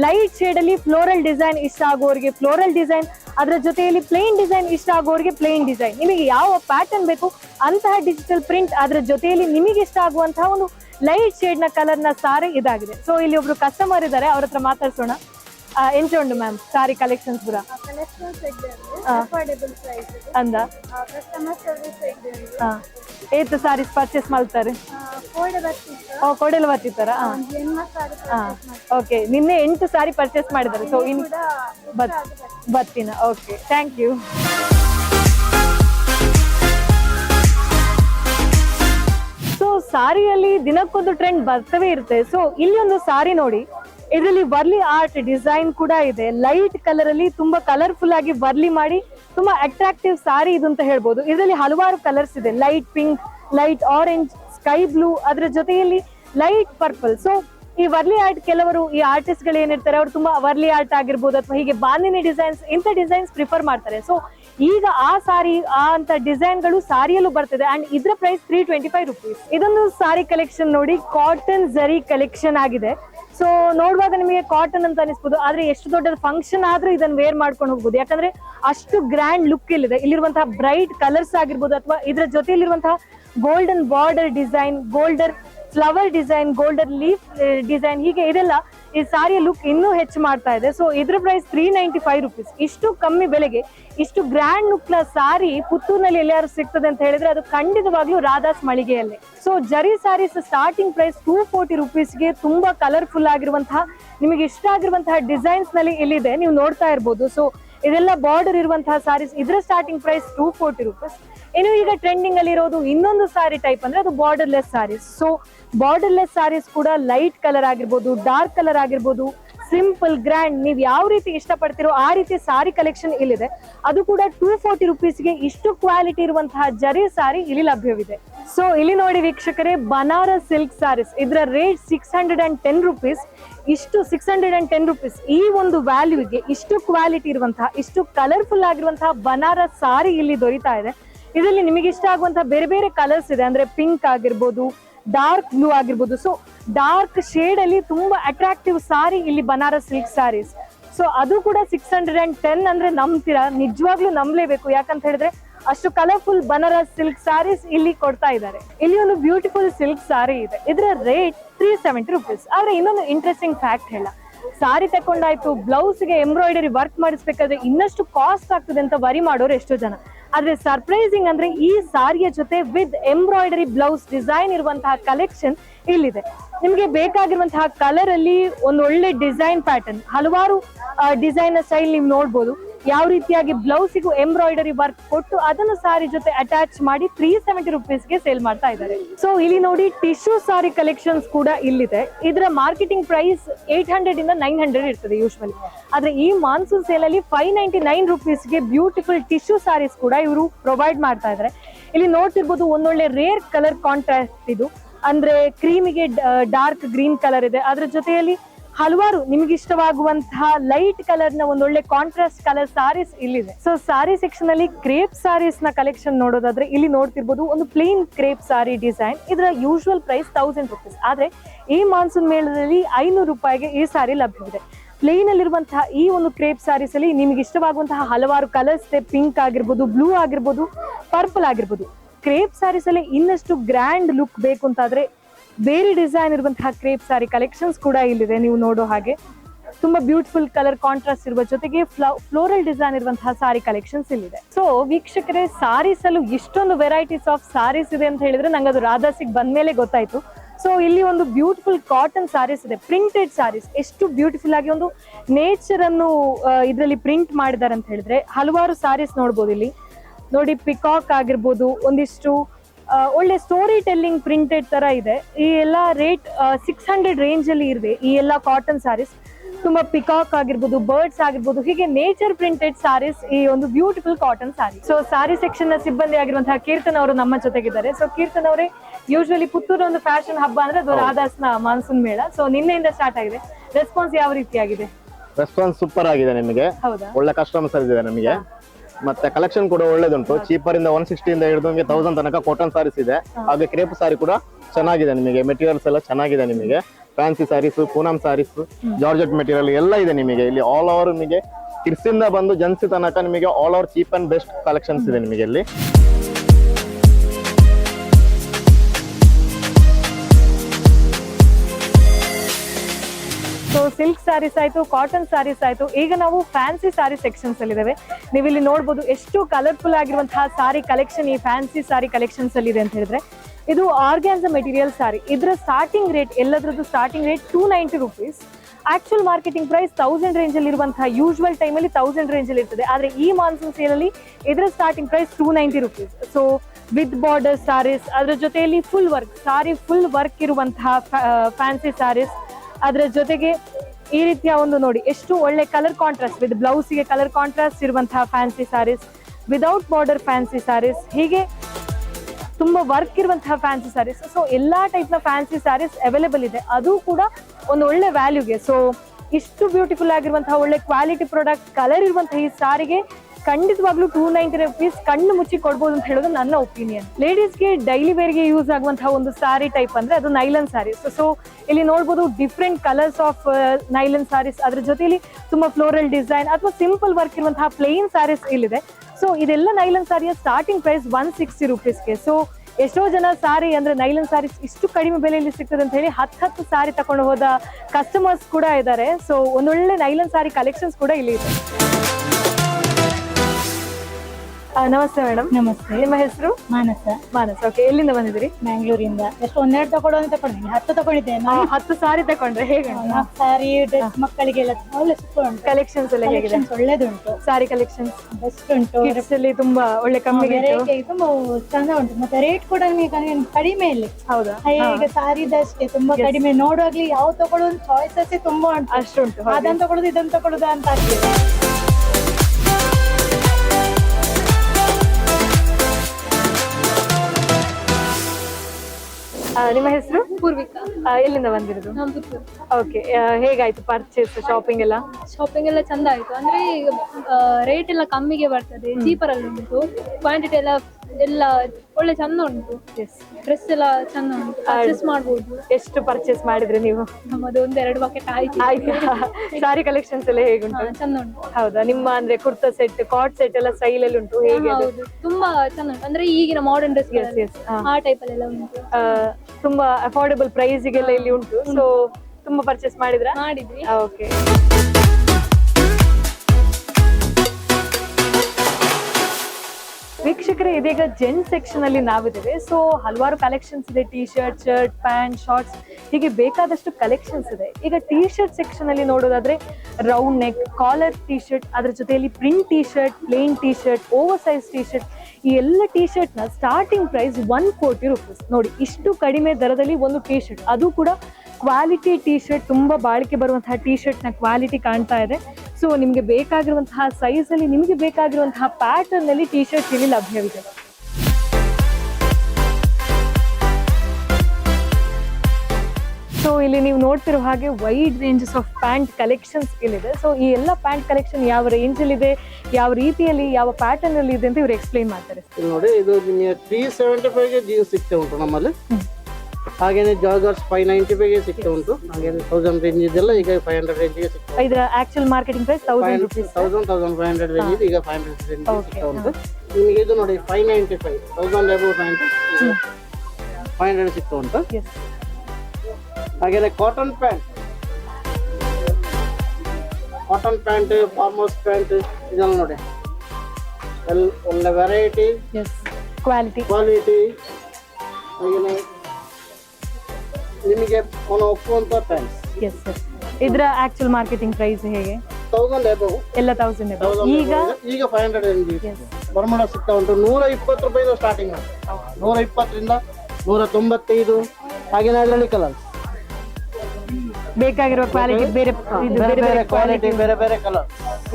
ಲೈಟ್ ಶೇಡ್ ಅಲ್ಲಿ ಫ್ಲೋರಲ್ ಡಿಸೈನ್ ಇಷ್ಟ ಆಗೋರಿಗೆ ಫ್ಲೋರಲ್ ಡಿಸೈನ್ ಅದರ ಜೊತೆಯಲ್ಲಿ ಪ್ಲೇನ್ ಡಿಸೈನ್ ಇಷ್ಟ ಆಗೋರಿಗೆ ಪ್ಲೇನ್ ಡಿಸೈನ್ ನಿಮಗೆ ಯಾವ ಪ್ಯಾಟರ್ನ್ ಬೇಕು ಅಂತಹ ಡಿಜಿಟಲ್ ಪ್ರಿಂಟ್ ಅದರ ಜೊತೆಯಲ್ಲಿ ನಿಮಗೆ ಇಷ್ಟ ಆಗುವಂತಹ ಒಂದು ಲೈಟ್ ಶೇಡ್ನ ಕಲರ್ನ ಸಾರಿ ಇದಾಗಿದೆ. ಸೊ ಇಲ್ಲಿ ಒಬ್ರು ಕಸ್ಟಮರ್ ಇದ್ದಾರೆ, ಅವ್ರ ಹತ್ರ ಮಾತಾಡ್ಸೋಣ. ಎಂಚ ಉಂಟು ಮ್ಯಾಮ್ ಸಾರಿ ಕಲೆಕ್ಷನ್ಸ್ ಪೂರ. ಅಂದ? ಏತು ಸಾರೀಸ್ ಪರ್ಚೇಸ್ ಮಾಡ್ತಾರೆ? ಓ ಕೊಡೆಲ್ಲ ಬರ್ತಿತ್ತಾರ? ಓಕೆ ನಿನ್ನೆ ಎಂಟು ಸಾರಿ ಪರ್ಚೇಸ್ ಮಾಡಿದ್ದಾರೆ ಸೊ ಇನ್ ಬರ್ತೀನ ಓಕೆ ಥ್ಯಾಂಕ್ ಯು ಸೊ ಸಾರಿಯಲ್ಲಿ ದಿನಕ್ಕೊಂದು ಟ್ರೆಂಡ್ ಬರ್ತವೇ ಇರುತ್ತೆ ಸೊ ಇಲ್ಲಿ ಒಂದು ಸಾರಿ ನೋಡಿ. ಇದರಲ್ಲಿ ವರ್ಲಿ ಆರ್ಟ್, ಡಿಸೈನ್ ಕೂಡ ಇದೆ. ಲೈಟ್ ಕಲರ್ ಅಲ್ಲಿ ತುಂಬಾ ಕಲರ್ಫುಲ್ ಆಗಿ ವರ್ಲಿ ಮಾಡಿ ತುಂಬಾ ಅಟ್ರಾಕ್ಟಿವ್ ಸಾರಿ ಇದು ಅಂತ ಹೇಳ್ಬೋದು. ಇದರಲ್ಲಿ ಹಲವಾರು ಕಲರ್ಸ್ ಇದೆ. Light pink light orange sky blue ಅದರ ಜೊತೆಯಲ್ಲಿ ಲೈಟ್ ಪರ್ಪಲ್ ಸೊ ಈ ವರ್ಲಿ ಆರ್ಟ್ ಕೆಲವರು, ಈ ಆರ್ಟಿಸ್ಟ್ಗಳು ಏನಿರ್ತಾರೆ, ಅವ್ರು ತುಂಬಾ ವರ್ಲಿ ಆರ್ಟ್ ಆಗಿರ್ಬೋದು ಅಥವಾ ಹೀಗೆ ಬಾಂದಿನಿ ಡಿಸೈನ್ಸ್ ಇಂಥ ಡಿಸೈನ್ಸ್ ಪ್ರಿಫರ್ ಮಾಡ್ತಾರೆ. ಸೊ ಈಗ ಆ ಸಾರಿ ಆ ಅಂತ ಡಿಸೈನ್ಗಳು ಸಾರಿಯಲ್ಲೂ ಬರ್ತಿದೆ ಅಂಡ್ ಇದ್ರ price three twenty five rupees ಇದೊಂದು ಸಾರಿ ಕಲೆಕ್ಷನ್ ನೋಡಿ ಕಾಟನ್ ಜರಿ ಕಲೆಕ್ಷನ್ ಆಗಿದೆ. ಸೊ ನೋಡುವಾಗ ನಿಮಗೆ ಕಾಟನ್ ಅಂತ ಅನಿಸ್ಬೋದು. ಆದ್ರೆ ಎಷ್ಟು ದೊಡ್ಡ ಫಂಕ್ಷನ್ ಆದ್ರೂ ಇದನ್ನ ವೇರ್ ಮಾಡ್ಕೊಂಡು ಹೋಗ್ಬೋದು. ಯಾಕಂದ್ರೆ ಅಷ್ಟು ಗ್ರ್ಯಾಂಡ್ ಲುಕ್ ಇಲ್ಲಿದೆ. ಇಲ್ಲಿರುವಂತಹ ಬ್ರೈಟ್ ಕಲರ್ಸ್ ಆಗಿರ್ಬೋದು ಅಥವಾ ಇದರ ಜೊತೆಯಲ್ಲಿರುವಂತಹ golden border design golden flower design golden leaf design ಹೀಗೆ ಇದೆಲ್ಲ ಈ ಸಾರಿಯ ಲುಕ್ ಇನ್ನೂ ಹೆಚ್ಚು ಮಾಡ್ತಾ ಇದೆ. ಸೊ ಇದ್ರ price three ninety five rupees ಇಷ್ಟು ಕಮ್ಮಿ ಬೆಲೆಗೆ, ಇಷ್ಟು ಗ್ರ್ಯಾಂಡ್ ಲುಕ್ನ ಸಾರಿ ಪುತ್ತೂರಿನಲ್ಲಿ ಎಲ್ಲಾರು ಸಿಗ್ತದೆ ಅಂತ ಹೇಳಿದ್ರೆ ಅದು ಖಂಡಿತವಾಗ್ಲೂ Radha's ಮಳಿಗೆಯಲ್ಲಿ. So zari saris starting price two forty ರುಪೀಸ್ಗೆ ತುಂಬಾ ಕಲರ್ಫುಲ್ ಆಗಿರುವಂತಹ ನಿಮಗೆ ಇಷ್ಟ ಆಗಿರುವಂತಹ ಡಿಸೈನ್ಸ್ನಲ್ಲಿ ಇಲ್ಲಿದೆ. ನೀವು ನೋಡ್ತಾ ಇರ್ಬೋದು. ಸೊ ಇದೆಲ್ಲ ಬಾರ್ಡರ್ ಇರುವಂತಹ ಸಾರೀಸ್ ಇದ್ರ starting price two forty rupees ಇನ್ನು ಈಗ ಟ್ರೆಂಡಿಂಗ್ ಅಲ್ಲಿ ಇರೋದು ಇನ್ನೊಂದು ಸಾರಿ ಟೈಪ್ ಅಂದ್ರೆ ಅದು borderless saris so borderless saris ಕೂಡ ಲೈಟ್ ಕಲರ್ ಆಗಿರ್ಬೋದು ಡಾರ್ಕ್ ಕಲರ್ ಆಗಿರ್ಬೋದು ಸಿಂಪಲ್ ಗ್ರ್ಯಾಂಡ್ ನೀವು ಯಾವ ರೀತಿ ಇಷ್ಟಪಡ್ತಿರೋ ಆ ರೀತಿ ಸಾರಿ ಕಲೆಕ್ಷನ್ ಇಲ್ಲಿದೆ. ಅದು ಕೂಡ ಟೂ ಫೋರ್ಟಿ ರುಪೀಸ್ಗೆ ಇಷ್ಟು ಕ್ವಾಲಿಟಿ ಇರುವಂತಹ ಜರಿ ಸಾರಿ ಇಲ್ಲಿ ಲಭ್ಯವಿದೆ. ಸೊ ಇಲ್ಲಿ ನೋಡಿ ವೀಕ್ಷಕರೇ ಬನಾರಸ್ ಸಿಲ್ಕ್ ಸಾರೀಸ್ ಇದರ rate six hundred and ten rupees ಇಷ್ಟು six hundred and ten rupees ಈ ಒಂದು ವ್ಯಾಲ್ಯೂಗೆ ಇಷ್ಟು ಕ್ವಾಲಿಟಿ ಇರುವಂತಹ, ಇಷ್ಟು ಕಲರ್ಫುಲ್ ಆಗಿರುವಂತಹ ಬನಾರಸ್ ಸಾರಿ ಇಲ್ಲಿ ದೊರೀತಾ ಇದೆ. ಇದರಲ್ಲಿ ನಿಮಗೆ ಇಷ್ಟ ಆಗುವಂತಹ ಬೇರೆ ಬೇರೆ ಕಲರ್ಸ್ ಇದೆ. ಅಂದ್ರೆ ಪಿಂಕ್ ಆಗಿರ್ಬೋದು ಡಾರ್ಕ್ ಬ್ಲೂ ಆಗಿರ್ಬೋದು. ಸೊ ಡಾರ್ಕ್ ಶೇಡ್ ಅಲ್ಲಿ ತುಂಬಾ ಅಟ್ರಾಕ್ಟಿವ್ ಸಾರಿ ಇಲ್ಲಿ ಬನಾರಸ್ ಸಿಲ್ಕ್ ಸಾರೀಸ್ ಸೊ ಅದು ಕೂಡ ಸಿಕ್ಸ್ ಹಂಡ್ರೆಡ್ ಅಂಡ್ ಟೆನ್ ಅಂದ್ರೆ ನಂಬ್ತೀರಾ? ನಿಜವಾಗ್ಲೂ ನಂಬಲೇಬೇಕು. ಯಾಕಂತ ಹೇಳಿದ್ರೆ ಅಷ್ಟು ಕಲರ್ಫುಲ್ ಬನಾರಸ್ ಸಿಲ್ಕ್ ಸಾರೀಸ್ ಇಲ್ಲಿ ಕೊಡ್ತಾ ಇದ್ದಾರೆ. ಇಲ್ಲಿ ಒಂದು ಬ್ಯೂಟಿಫುಲ್ ಸಿಲ್ಕ್ ಸಾರಿ ಇದೆ. ಇದರ ರೇಟ್ ತ್ರೀ ಸೆವೆಂಟಿ ರುಪೀಸ್ ಆದ್ರೆ ಇನ್ನೊಂದು ಇಂಟ್ರೆಸ್ಟಿಂಗ್ ಫ್ಯಾಕ್ಟ್ ಹೇಳ. ಸಾರಿ ತಕೊಂಡಾಯ್ತು ಬ್ಲೌಸ್ಗೆ ಎಂಬ್ರಾಯ್ಡರಿ ವರ್ಕ್ ಮಾಡಿಸ್ಬೇಕಾದ್ರೆ ಇನ್ನಷ್ಟು ಕಾಸ್ಟ್ ಆಗ್ತದೆ ಅಂತ ವರಿ ಮಾಡೋರು ಎಷ್ಟೋ ಜನ. ಆದ್ರೆ ಸರ್ಪ್ರೈಸಿಂಗ್ ಅಂದ್ರೆ ಈ ಸಾರಿಯ ಜೊತೆ ವಿತ್ ಎಂಬ್ರಾಯ್ಡರಿ ಬ್ಲೌಸ್ ಡಿಸೈನ್ ಇರುವಂತಹ ಕಲೆಕ್ಷನ್ ಇಲ್ಲಿದೆ. ನಿಮಗೆ ಬೇಕಾಗಿರುವಂತಹ ಕಲರ್ ಅಲ್ಲಿ ಒಂದು ಒಳ್ಳೆ ಡಿಸೈನ್ ಪ್ಯಾಟರ್ನ್ ಹಲವಾರು ಡಿಸೈನ್ ಸ್ಟೈಲ್ ನೀವು ನೋಡ್ಬೋದು. ಯಾವ ರೀತಿಯಾಗಿ ಬ್ಲೌಸಿಗೂ ಎಂಬ್ರಾಯ್ಡರಿ ವರ್ಕ್ ಕೊಟ್ಟು ಅದನ್ನು ಸಾರಿ ಜೊತೆ ಅಟ್ಯಾಚ್ ಮಾಡಿ ತ್ರೀ ಸೆವೆಂಟಿ ರುಪೀಸ್ಗೆ ಸೇಲ್ ಮಾಡ್ತಾ ಇದ್ದಾರೆ. ಸೊ ಇಲ್ಲಿ ನೋಡಿ ಟಿಶ್ಯೂ ಸಾರಿ ಕಲೆಕ್ಷನ್ಸ್ ಕೂಡ ಇಲ್ಲಿದೆ. ಇದರ ಮಾರ್ಕೆಟಿಂಗ್ ಪ್ರೈಸ್ ಏಟ್ ಹಂಡ್ರೆಡ್ ಇಂದ ನೈನ್ ಹಂಡ್ರೆಡ್ ಇರ್ತದೆ ಯೂಶ್ವಲಿ ಆದ್ರೆ ಈ ಮಾನ್ಸೂನ್ ಸೇಲ್ ಅಲ್ಲಿ ಫೈವ್ ನೈಂಟಿ ನೈನ್ ರುಪೀಸ್ಗೆ ಬ್ಯೂಟಿಫುಲ್ ಟಿಶ್ಯೂ ಸಾರೀಸ್ ಕೂಡ ಇವರು ಪ್ರೊವೈಡ್ ಮಾಡ್ತಾ ಇದ್ದಾರೆ. ಇಲ್ಲಿ ನೋಡ್ತಿರ್ಬೋದು ಒಂದೊಳ್ಳೆ ರೇರ್ ಕಲರ್ ಕಾಂಟ್ರಾಸ್ಟ್ ಇದು. ಅಂದ್ರೆ ಕ್ರೀಮಿಗೆ ಡಾರ್ಕ್ ಗ್ರೀನ್ ಕಲರ್ ಇದೆ. ಅದ್ರ ಜೊತೆಯಲ್ಲಿ ಹಲವಾರು ನಿಮಗೆ ಇಷ್ಟವಾಗುವಂತಹ ಲೈಟ್ ಕಲರ್ನ ಒಳ್ಳೆ ಕಾಂಟ್ರಾಸ್ಟ್ ಕಲರ್ ಸಾರೀಸ್ ಇಲ್ಲಿದೆ. ಸೊ ಸಾರಿ ಸೆಕ್ಷನ್ ಅಲ್ಲಿ ಕ್ರೇಪ್ ಸಾರೀಸ್ನ ಕಲೆಕ್ಷನ್ ನೋಡೋದಾದ್ರೆ ಇಲ್ಲಿ ನೋಡ್ತಿರ್ಬೋದು ಒಂದು ಪ್ಲೇನ್ ಕ್ರೇಪ್ ಸಾರಿ ಡಿಸೈನ್ ಇದರ ಯೂಶುವಲ್ ಪ್ರೈಸ್ ತೌಸಂಡ್ ರುಪೀಸ್ ಆದ್ರೆ ಈ ಮಾನ್ಸೂನ್ ಮೇಳದಲ್ಲಿ ಐನೂರು ರೂಪಾಯಿಗೆ ಈ ಸಾರಿ ಲಭ್ಯವಿದೆ. ಪ್ಲೇನ್ ಅಲ್ಲಿರುವಂತಹ ಈ ಒಂದು ಕ್ರೇಪ್ ಸಾರೀಸ್ ಅಲ್ಲಿ ನಿಮಗೆ ಇಷ್ಟವಾಗುವಂತಹ ಹಲವಾರು ಕಲರ್ಸ್ ಪಿಂಕ್ ಆಗಿರ್ಬೋದು ಬ್ಲೂ ಆಗಿರ್ಬೋದು ಪರ್ಪಲ್ ಆಗಿರ್ಬೋದು. ಕ್ರೇಪ್ ಸಾರೀಸ್ ಅಲ್ಲಿ ಇನ್ನಷ್ಟು ಗ್ರ್ಯಾಂಡ್ ಲುಕ್ ಬೇಕು ಅಂತಾದ್ರೆ ಬೇರೆ ಡಿಸೈನ್ ಇರುವಂತಹ ಕ್ರೇಪ್ ಸಾರಿ ಕಲೆಕ್ಷನ್ಸ್ ಕೂಡ ಇಲ್ಲಿದೆ, ನೀವು ನೋಡೋ ಹಾಗೆ. ತುಂಬಾ ಬ್ಯೂಟಿಫುಲ್ ಕಲರ್ ಕಾಂಟ್ರಾಸ್ಟ್ ಇರುವ ಜೊತೆಗೆ ಫ್ಲೋರಲ್ ಡಿಸೈನ್ ಇರುವಂತಹ ಸಾರಿ ಕಲೆಕ್ಷನ್ಸ್ ಇಲ್ಲಿದೆ. ಸೊ ವೀಕ್ಷಕರೇ ಸಾರೀಸ್ ಅಲ್ಲೂ ಇಷ್ಟೊಂದು ವೆರೈಟೀಸ್ ಆಫ್ ಸಾರೀಸ್ ಇದೆ ಅಂತ ಹೇಳಿದ್ರೆ ನಂಗೆ ಅದು ರಾಧಾಸಿಗೆ ಬಂದ್ಮೇಲೆ ಗೊತ್ತಾಯ್ತು. ಸೊ ಇಲ್ಲಿ ಒಂದು ಬ್ಯೂಟಿಫುಲ್ ಕಾಟನ್ ಸಾರೀಸ್ ಇದೆ ಪ್ರಿಂಟೆಡ್ ಸಾರೀಸ್ ಎಷ್ಟು ಬ್ಯೂಟಿಫುಲ್ ಆಗಿ ಒಂದು ನೇಚರ್ ಅನ್ನು ಇದರಲ್ಲಿ ಪ್ರಿಂಟ್ ಮಾಡಿದ್ದಾರೆ ಅಂತ ಹೇಳಿದ್ರೆ ಹಲವಾರು ಸಾರೀಸ್ ನೋಡ್ಬೋದು ಇಲ್ಲಿ. ನೋಡಿ ಪಿಕಾಕ್ ಆಗಿರ್ಬೋದು, ಒಂದಿಷ್ಟು ಒಳ್ಳೆ ಸ್ಟೋರಿ ಟೆಲ್ಲಿಂಗ್ ಪ್ರಿಂಟೆಡ್ ತರ ಇದೆ. ಈ ಎಲ್ಲ ರೇಟ್ ಸಿಕ್ಸ್ ಹಂಡ್ರೆಡ್ ರೇಂಜ್ ಅಲ್ಲಿ ಇವೆ ಈ ಎಲ್ಲ ಕಾಟನ್ ಸಾರೀಸ್ ತುಂಬಾ ಪಿಕಾಕ್ ಆಗಿರ್ಬೋದು ಬರ್ಡ್ಸ್ ಆಗಿರ್ಬೋದು ಹೀಗೆ ನೇಚರ್ ಪ್ರಿಂಟೆಡ್ ಸಾರೀಸ್ ಈ ಒಂದು beautiful cotton sari so sari ಸೆಕ್ಷನ್ನ ಸಿಬ್ಬಂದಿ ಆಗಿರುವಂತಹ ಕೀರ್ತನ್ ಅವರು ನಮ್ಮ ಜೊತೆಗಿದ್ದಾರೆ. ಸೊ ಕೀರ್ತನ್ ಅವರೇ ಯೂಶುವಲಿ ಪುತ್ತೂರು ಒಂದು ಫ್ಯಾಷನ್ ಹಬ್ಬ ಅಂದ್ರೆ ಅದು ರಾಧಾಸ್ನ ಮಾನ್ಸೂನ್ ಮೇಳ. ಸೊ ನಿನ್ನೆಯಿಂದ ಸ್ಟಾರ್ಟ್ ಆಗಿದೆ. ರೆಸ್ಪಾನ್ಸ್ ಯಾವ ರೀತಿಯಾಗಿದೆ? ರೆಸ್ಪಾನ್ಸ್ ಸೂಪರ್ ಆಗಿದೆ ನಿಮಗೆ. ಹೌದಾ? ಒಳ್ಳೆ ಕಸ್ಟಮರ್ಸ್ ಇದೆ ನಮಗೆ. ಮತ್ತೆ ಕಲೆಕ್ಷನ್ ಕೂಡ ಒಳ್ಳೇದುಂಟು. ಚೀಪರ್ ಇಂದ ಒನ್ ಸಿಕ್ಸ್ಟಿಯಿಂದ ಹಿಡಿದು ನಿಮಗೆ ತೌಸಂಡ್ ತನಕ ಕಾಟನ್ ಸಾರೀಸ್ ಇದೆ. ಹಾಗೆ ಕ್ರೇಪ್ ಸಾರಿ ಕೂಡ ಚೆನ್ನಾಗಿದೆ ನಿಮಗೆ. ಮೆಟೀರಿಯಲ್ಸ್ ಎಲ್ಲ ಚೆನ್ನಾಗಿದೆ ನಿಮಗೆ. Fancy saris Poonam saris georgette material ಎಲ್ಲ ಇದೆ ನಿಮಗೆ. ಇಲ್ಲಿ ಆಲ್ ಓವರ್ ನಿಮಗೆ. ಕಿಡ್ಸಿಂದ ಬಂದು ಜನ್ಸಿ ತನಕ ನಿಮಗೆ all over cheap and best collections ಇದೆ ನಿಮಗೆ ಇಲ್ಲಿ. ಸಿಲ್ಕ್ ಸ್ಯಾರೀಸ್ ಆಯಿತು ಕಾಟನ್ ಸ್ಯಾರೀಸ್ ಆಯಿತು, ಈಗ ನಾವು ಫ್ಯಾನ್ಸಿ ಸ್ಯಾರಿ ಸೆಕ್ಷನ್ಸ್ ಅಲ್ಲಿ ಇದಾವೆ ನೀವು ಇಲ್ಲಿ ನೋಡ್ಬೋದು ಎಷ್ಟು ಕಲರ್ಫುಲ್ ಆಗಿರುವಂತಹ ಸಾರಿ ಕಲೆಕ್ಷನ್ ಈ ಫ್ಯಾನ್ಸಿ ಸಾರಿ ಕಲೆಕ್ಷನ್ಸ್ ಅಲ್ಲಿ ಇದೆ ಅಂತ ಹೇಳಿದ್ರೆ, ಇದು ಆರ್ಗ್ಯಾನ್ಸ ಮೆಟೀರಿಯಲ್ ಸಾರಿ ಇದರ starting rate ಎಲ್ಲದ್ರದ್ದು starting rate two ninety rupees actual marketing price thousand range ಅಲ್ಲಿ ಇರುವಂತಹ ಯೂಶುವಲ್ ಟೈಮ್ ಅಲ್ಲಿ ತೌಸಂಡ್ ರೇಂಜ್ ಅಲ್ಲಿ ಇರ್ತದೆ. ಆದ್ರೆ ಈ ಮಾನ್ಸೂನ್ ಸೇಲ್ ಅಲ್ಲಿ ಇದರ starting price two ninety rupees so with border saris ಅದರ ಜೊತೆಯಲ್ಲಿ full work sari full work ಇರುವಂತಹ ಫ್ಯಾನ್ಸಿ ಸಾರೀಸ್ ಅದರ ಜೊತೆಗೆ ಈ ರೀತಿಯ ಒಂದು ನೋಡಿ, ಎಷ್ಟು ಒಳ್ಳೆ ಕಲರ್ ಕಾಂಟ್ರಾಸ್ಟ್ ವಿತ್ ಬ್ಲೌಸ್ಗೆ ಕಲರ್ ಕಾಂಟ್ರಾಸ್ಟ್ ಇರುವಂತಹ fancy saris without border fancy saris ಹೀಗೆ ತುಂಬಾ ವರ್ಕ್ ಇರುವಂತಹ ಫ್ಯಾನ್ಸಿ ಸ್ಯಾರೀಸ್ ಸೊ ಎಲ್ಲಾ ಟೈಪ್ನ ಫ್ಯಾನ್ಸಿ ಸ್ಯಾರೀಸ್ ಅವೈಲೇಬಲ್ ಇದೆ. ಅದು ಕೂಡ ಒಂದು ಒಳ್ಳೆ ವ್ಯಾಲ್ಯೂಗೆ ಸೊ ಇಷ್ಟು ಬ್ಯೂಟಿಫುಲ್ ಆಗಿರುವಂತಹ ಒಳ್ಳೆ ಕ್ವಾಲಿಟಿ ಪ್ರಾಡಕ್ಟ್ ಕಲರ್ ಇರುವಂತಹ ಈ ಸಾರಿಗೆ ಖಂಡಿತವಾಗ್ಲೂ ಟೂ ನೈಂಟಿ ರುಪೀಸ್ ಕಣ್ಣು ಮುಚ್ಚಿ ಕೊಡ್ಬೋದು ಅಂತ ಹೇಳೋದು ನನ್ನ ಒಪಿನಿಯನ್ ಲೇಡೀಸ್ಗೆ ಡೈಲಿ ವೇರ್ಗೆ ಯೂಸ್ ಆಗುವಂತಹ ಒಂದು ಸಾರಿ ಟೈಪ್ ಅಂದ್ರೆ ಅದು ನೈಲನ್ ಸಾರೀಸ್ ಸೊ ಇಲ್ಲಿ ನೋಡ್ಬೋದು different colours of nylon saris ಅದ್ರ ಜೊತೆಲಿ ತುಂಬಾ ಫ್ಲೋರಲ್ ಡಿಸೈನ್ ಅಥವಾ ಸಿಂಪಲ್ ವರ್ಕ್ ಇರುವಂತಹ ಪ್ಲೇನ್ ಸಾರೀಸ್ ಇಲ್ಲಿದೆ. ಸೊ ಇದೆಲ್ಲ ನೈಲನ್ ಸಾರಿಯ ಸ್ಟಾರ್ಟಿಂಗ್ ಪ್ರೈಸ್ ಒನ್ ಸಿಕ್ಸ್ಟಿ ರುಪೀಸ್ಗೆ ಸೊ ಎಷ್ಟೋ ಜನ ಸಾರಿ ಅಂದ್ರೆ ನೈಲನ್ ಸಾರೀಸ್ ಇಷ್ಟು ಕಡಿಮೆ ಬೆಲೆಯಲ್ಲಿ ಸಿಗ್ತದೆ ಅಂತ ಹೇಳಿ ಹತ್ತು ಹತ್ತು ಸಾರಿ ತಕೊಂಡು ಹೋದ ಕಸ್ಟಮರ್ಸ್ ಕೂಡ ಇದ್ದಾರೆ. ಸೊ ಒಂದೊಳ್ಳೆ ನೈಲನ್ ಸಾರಿ ಕಲೆಕ್ಷನ್ಸ್ ಕೂಡ ಇಲ್ಲಿ ಇದೆ. ನಮಸ್ತೆ ಮೇಡಮ್. ನಮಸ್ತೆ. ನಿಮ್ಮ ಹೆಸರು? ಮಾನಸ. ಮಾನಸ. ಓಕೆ ಎಲ್ಲಿಂದ ಬಂದಿದ್ದೀರಿ? ಮ್ಯಾಂಗ್ಳೂರಿಂದ. ಎಷ್ಟು ಒಂದೆರಡು ತಗೊಳ್ಳೋ ಅಂತ ತಗೊಂಡಿದ್ದೀನಿ ಹತ್ತು ತಗೊಂಡಿದ್ದೇನೆ ಆ, ಹತ್ತು ಸಾರಿ ತಗೊಂಡ್ರೆ ಹೇಗೆ ಸಾರಿ ಡ್ರೆಸ್ ಮಕ್ಕಳಿಗೆಲ್ಲ ಒಳ್ಳೆ ಉಂಟು. ಕಲೆಕ್ಷನ್ಸ್ ಎಲ್ಲ ಹೇಗಿದೆ? ಒಳ್ಳೇದುಂಟು ಸಾರಿ ಕಲೆಕ್ಷನ್ಸ್ ಬೆಸ್ಟ್ ಉಂಟು. ಡ್ರೆಸ್ ಅಲ್ಲಿ ತುಂಬಾ ಒಳ್ಳೆ ವೆರೈಟಿ ತುಂಬಾ ಚಂದ ಉಂಟು. ಮತ್ತೆ ರೇಟ್ ಕೂಡ ನಿಮಗೆ ಕಡಿಮೆ- ಕಡಿಮೆ ಇಲ್ಲಿ. ಹೌದಾ? ಈಗ ಸಾರಿದಷ್ಟೇ ತುಂಬಾ ಕಡಿಮೆ. ನೋಡುವಾಗ್ಲಿ ಯಾವ ತಗೊಳ್ಳೋದು ಚಾಯ್ಸಸ್ ತುಂಬಾ ಉಂಟು. ಅಷ್ಟು ಉಂಟು ಅದನ್ನ ತಗೊಳ್ಳೋದು ಇದನ್ನ ತಗೊಳ್ಳೋದು ಅಂತ ಆಗ್ತದೆ. ನಿಮ್ಮ ಹೆಸರು? ಪೂರ್ವಿಕಾ. ಎಲ್ಲಿಂದ ಬಂದಿರೋದು? ಪುತ್ತೂರು ಓಕೆ ಹೇಗಾಯ್ತು ಪರ್ಚೇಸ್ ಶಾಪಿಂಗ್ ಎಲ್ಲ? ಶಾಪಿಂಗ್ ಎಲ್ಲ ಚಂದ ಆಯ್ತು. ಅಂದ್ರೆ ರೇಟ್ ಎಲ್ಲ ಕಮ್ಮಿಗೆ ಬರ್ತದೆ. ಚೀಪರ್ ಅಲ್ಲಿ ಉಂಟು. ಕ್ವಾಂಟಿಟಿ ಎಲ್ಲ ಎಲ್ಲ ಒಳ್ಳೆ ಚಂದ ಉಂಟು. ಡ್ರೆಸ್ ಎಲ್ಲ ಚಂದ ಉಂಟು. ಪರ್ಚೇಸ್ ಮಾಡ್ಬೋದು. ಎಷ್ಟು ಪರ್ಚೇಸ್ ಮಾಡಿದ್ರೆ ನೀವು? ನಮ್ಮದು ಒಂದು ಎರಡು ಬಕೆಟ್ ಆಯ್ತು. ಆಯ್ತು? ಸಾರಿ ಕಲೆಕ್ಷನ್ಸ್ ಎಲ್ಲ ಹೇಗೆ ಉಂಟು? ಚಂದ ಉಂಟು. ಹೌದಾ? ನಿಮ್ಮ ಅಂದ್ರೆ ಕುರ್ತಾ ಸೆಟ್ ಕಾಟ್ ಸೆಟ್ ಎಲ್ಲ ಸ್ಟೈಲ್ ಅಲ್ಲಿ ಉಂಟು ಹೇಗೆ ಹೌದು. ತುಂಬಾ ಚಂದ ಉಂಟು. ಅಂದ್ರೆ ಈಗಿನ ಮಾಡರ್ನ್ ಡ್ರೆಸ್. ಆ ಟೈಪ್ ಅಲ್ಲೆಲ್ಲ ಉಂಟು. ತುಂಬಾ ಅಫೋರ್ಡಬಲ್ ಪ್ರೈಸ್ಗೆಲ್ಲ ಇಲ್ಲಿ ಉಂಟು. ಸೊ ತುಂಬಾ ಪರ್ಚೇಸ್ ಮಾಡಿದ್ರಾ? ಮಾಡಿದ್ವಿ. ಓಕೆ ವೀಕ್ಷಕರೇ, ಇದೀಗ ಜೆಂಟ್ ಸೆಕ್ಷನ್ ಅಲ್ಲಿ ನಾವಿದ್ದೇವೆ. ಸೊ ಹಲವಾರು ಕಲೆಕ್ಷನ್ಸ್ ಇದೆ. T shirt shirt pant shorts ಹೀಗೆ ಬೇಕಾದಷ್ಟು ಕಲೆಕ್ಷನ್ಸ್ ಇದೆ. ಈಗ ಟಿ ಶರ್ಟ್ ಸೆಕ್ಷನ್ ಅಲ್ಲಿ ನೋಡೋದಾದ್ರೆ round neck collar T shirt ಅದ್ರ ಜೊತೆಯಲ್ಲಿ print T shirt plain T shirt over size T shirt ಈ ಎಲ್ಲ ಟಿ ಶರ್ಟ್ನ ಸ್ಟಾರ್ಟಿಂಗ್ ಪ್ರೈಸ್ ಒನ್ ಕೋಟಿ ರುಪೀಸ್ ನೋಡಿ, ಇಷ್ಟು ಕಡಿಮೆ ದರದಲ್ಲಿ ಒಂದು ಟಿ ಶರ್ಟ್ ಅದು ಕೂಡ ಕ್ವಾಲಿಟಿ ಟಿ ಶರ್ಟ್ ತುಂಬಾ ಬಾಳಿಕೆ ಬರುವಂತಹ ಟಿ ಶರ್ಟ್ನ ಕ್ವಾಲಿಟಿ ಕಾಣ್ತಾ ಇದೆ. ಸೊ ನಿಮಗೆ ಬೇಕಾಗಿರುವಂತಹ ಸೈಜ್ ಅಲ್ಲಿ ನಿಮಗೆ ಬೇಕಾಗಿರುವಂತಹ ಪ್ಯಾಟರ್ನ್ ಅಲ್ಲಿ ಟಿ ಶರ್ಟ್ ಇಲ್ಲಿ ಲಭ್ಯವಿದೆ. ಸೊ ಇಲ್ಲಿ ನೀವು ನೋಡ್ತಿರೋ ಹಾಗೆ wide ranges of pant collections ಇಲ್ಲಿದೆ. ಸೊ ಈ ಎಲ್ಲ ಪ್ಯಾಂಟ್ ಕಲೆಕ್ಷನ್ ಯಾವ ರೇಂಜ್ ಅಲ್ಲಿ ಇದೆ ಯಾವ ರೀತಿಯಲ್ಲಿ ಯಾವ ಪ್ಯಾಟರ್ನ್ ಅಲ್ಲಿ ಇದೆ ಅಂತ ಇವ್ರು ಎಕ್ಸ್ಪ್ಲೈನ್ ಮಾಡ್ತಾರೆ. ನೋಡಿ ಇದು ನಿಮಗೆ ತ್ರೀ ಸೆವೆಂಟಿ ಫೈವ್ಗೆ ಜೀನ್ಸ್ ಸಿಗ್ತಾ ಉಂಟು ನಮ್ಮಲ್ಲಿ. ಹಾಗೇನೆ ಜಾಗರ್ಸ್ ಫೈವ್ ನೈಂಟಿ ಫೈವ್ಗೆ ಸಿಗ್ತಾ ಉಂಟು. ಹಾಗೇನೆ ತೌಸಂಡ್ ರೇಂಜ್ ಇದೆಲ್ಲ ಈಗ ಫೈವ್ ಹಂಡ್ರೆಡ್ ರೇಂಜಿಗೆ ಸಿಗ್ತಾ ಇದರ actual marketing price thousand rupees thousand thousand five hundred range ಈಗ ಫೈವ್ ಹಂಡ್ರೆಡ್ ರೇಂಜ್ ಸಿಗ್ತಾ ಉಂಟು. ನಿಮಗೆ ಇದು ನೋಡಿ five ninety five thousand above ninety five hundred ಸಿಗ್ತಾ ಉಂಟು. ಹಾಗೇನೆ cotton pant cotton pant farmers pant ಇದೆಲ್ಲ ನೋಡಿ. ಎಲ್ ಒಳ್ಳೆ ವೆರೈಟಿ ಕ್ವಾಲಿಟಿ ಕ್ವಾಲಿಟಿ ಹಾಗೆಯೇ ನಿಮಗೆ ಒಪ್ಪು ಅಂತ ಪ್ಯಾಂಟ್ಸ್ ಎಸ್ ಸರ್ ಇದರ ಆಕ್ಚುಲ್ ಮಾರ್ಕೆಟಿಂಗ್ ಪ್ರೈಸ್ ಹೇಗೆ? ತೌಸಂಡ್ ಎಬವ್ ಎಲ್ಲ ತೌಸಂಡ್ ಈಗ? ಈಗ ಫೈವ್ ಹಂಡ್ರೆಡ್ ಎನ್ ಜಿ ಬರ್ಮಡ ಸಿಗ್ತಾ ಉಂಟು. ನೂರ ಇಪ್ಪತ್ತು ರೂಪಾಯಿದು ಸ್ಟಾರ್ಟಿಂಗ್ ನೂರ ಇಪ್ಪತ್ತರಿಂದ ನೂರ ತೊಂಬತ್ತೈದು. ಹಾಗೇನೆ ಅದರಲ್ಲಿ ಕಲರ್ ಬೇಕಾಗಿರುವ ಕ್ವಾಲಿಟಿ ಬೇರೆ ಬೇರೆ ಬೇರೆ ಕ್ವಾಲಿಟಿ ಬೇರೆ ಬೇರೆ colour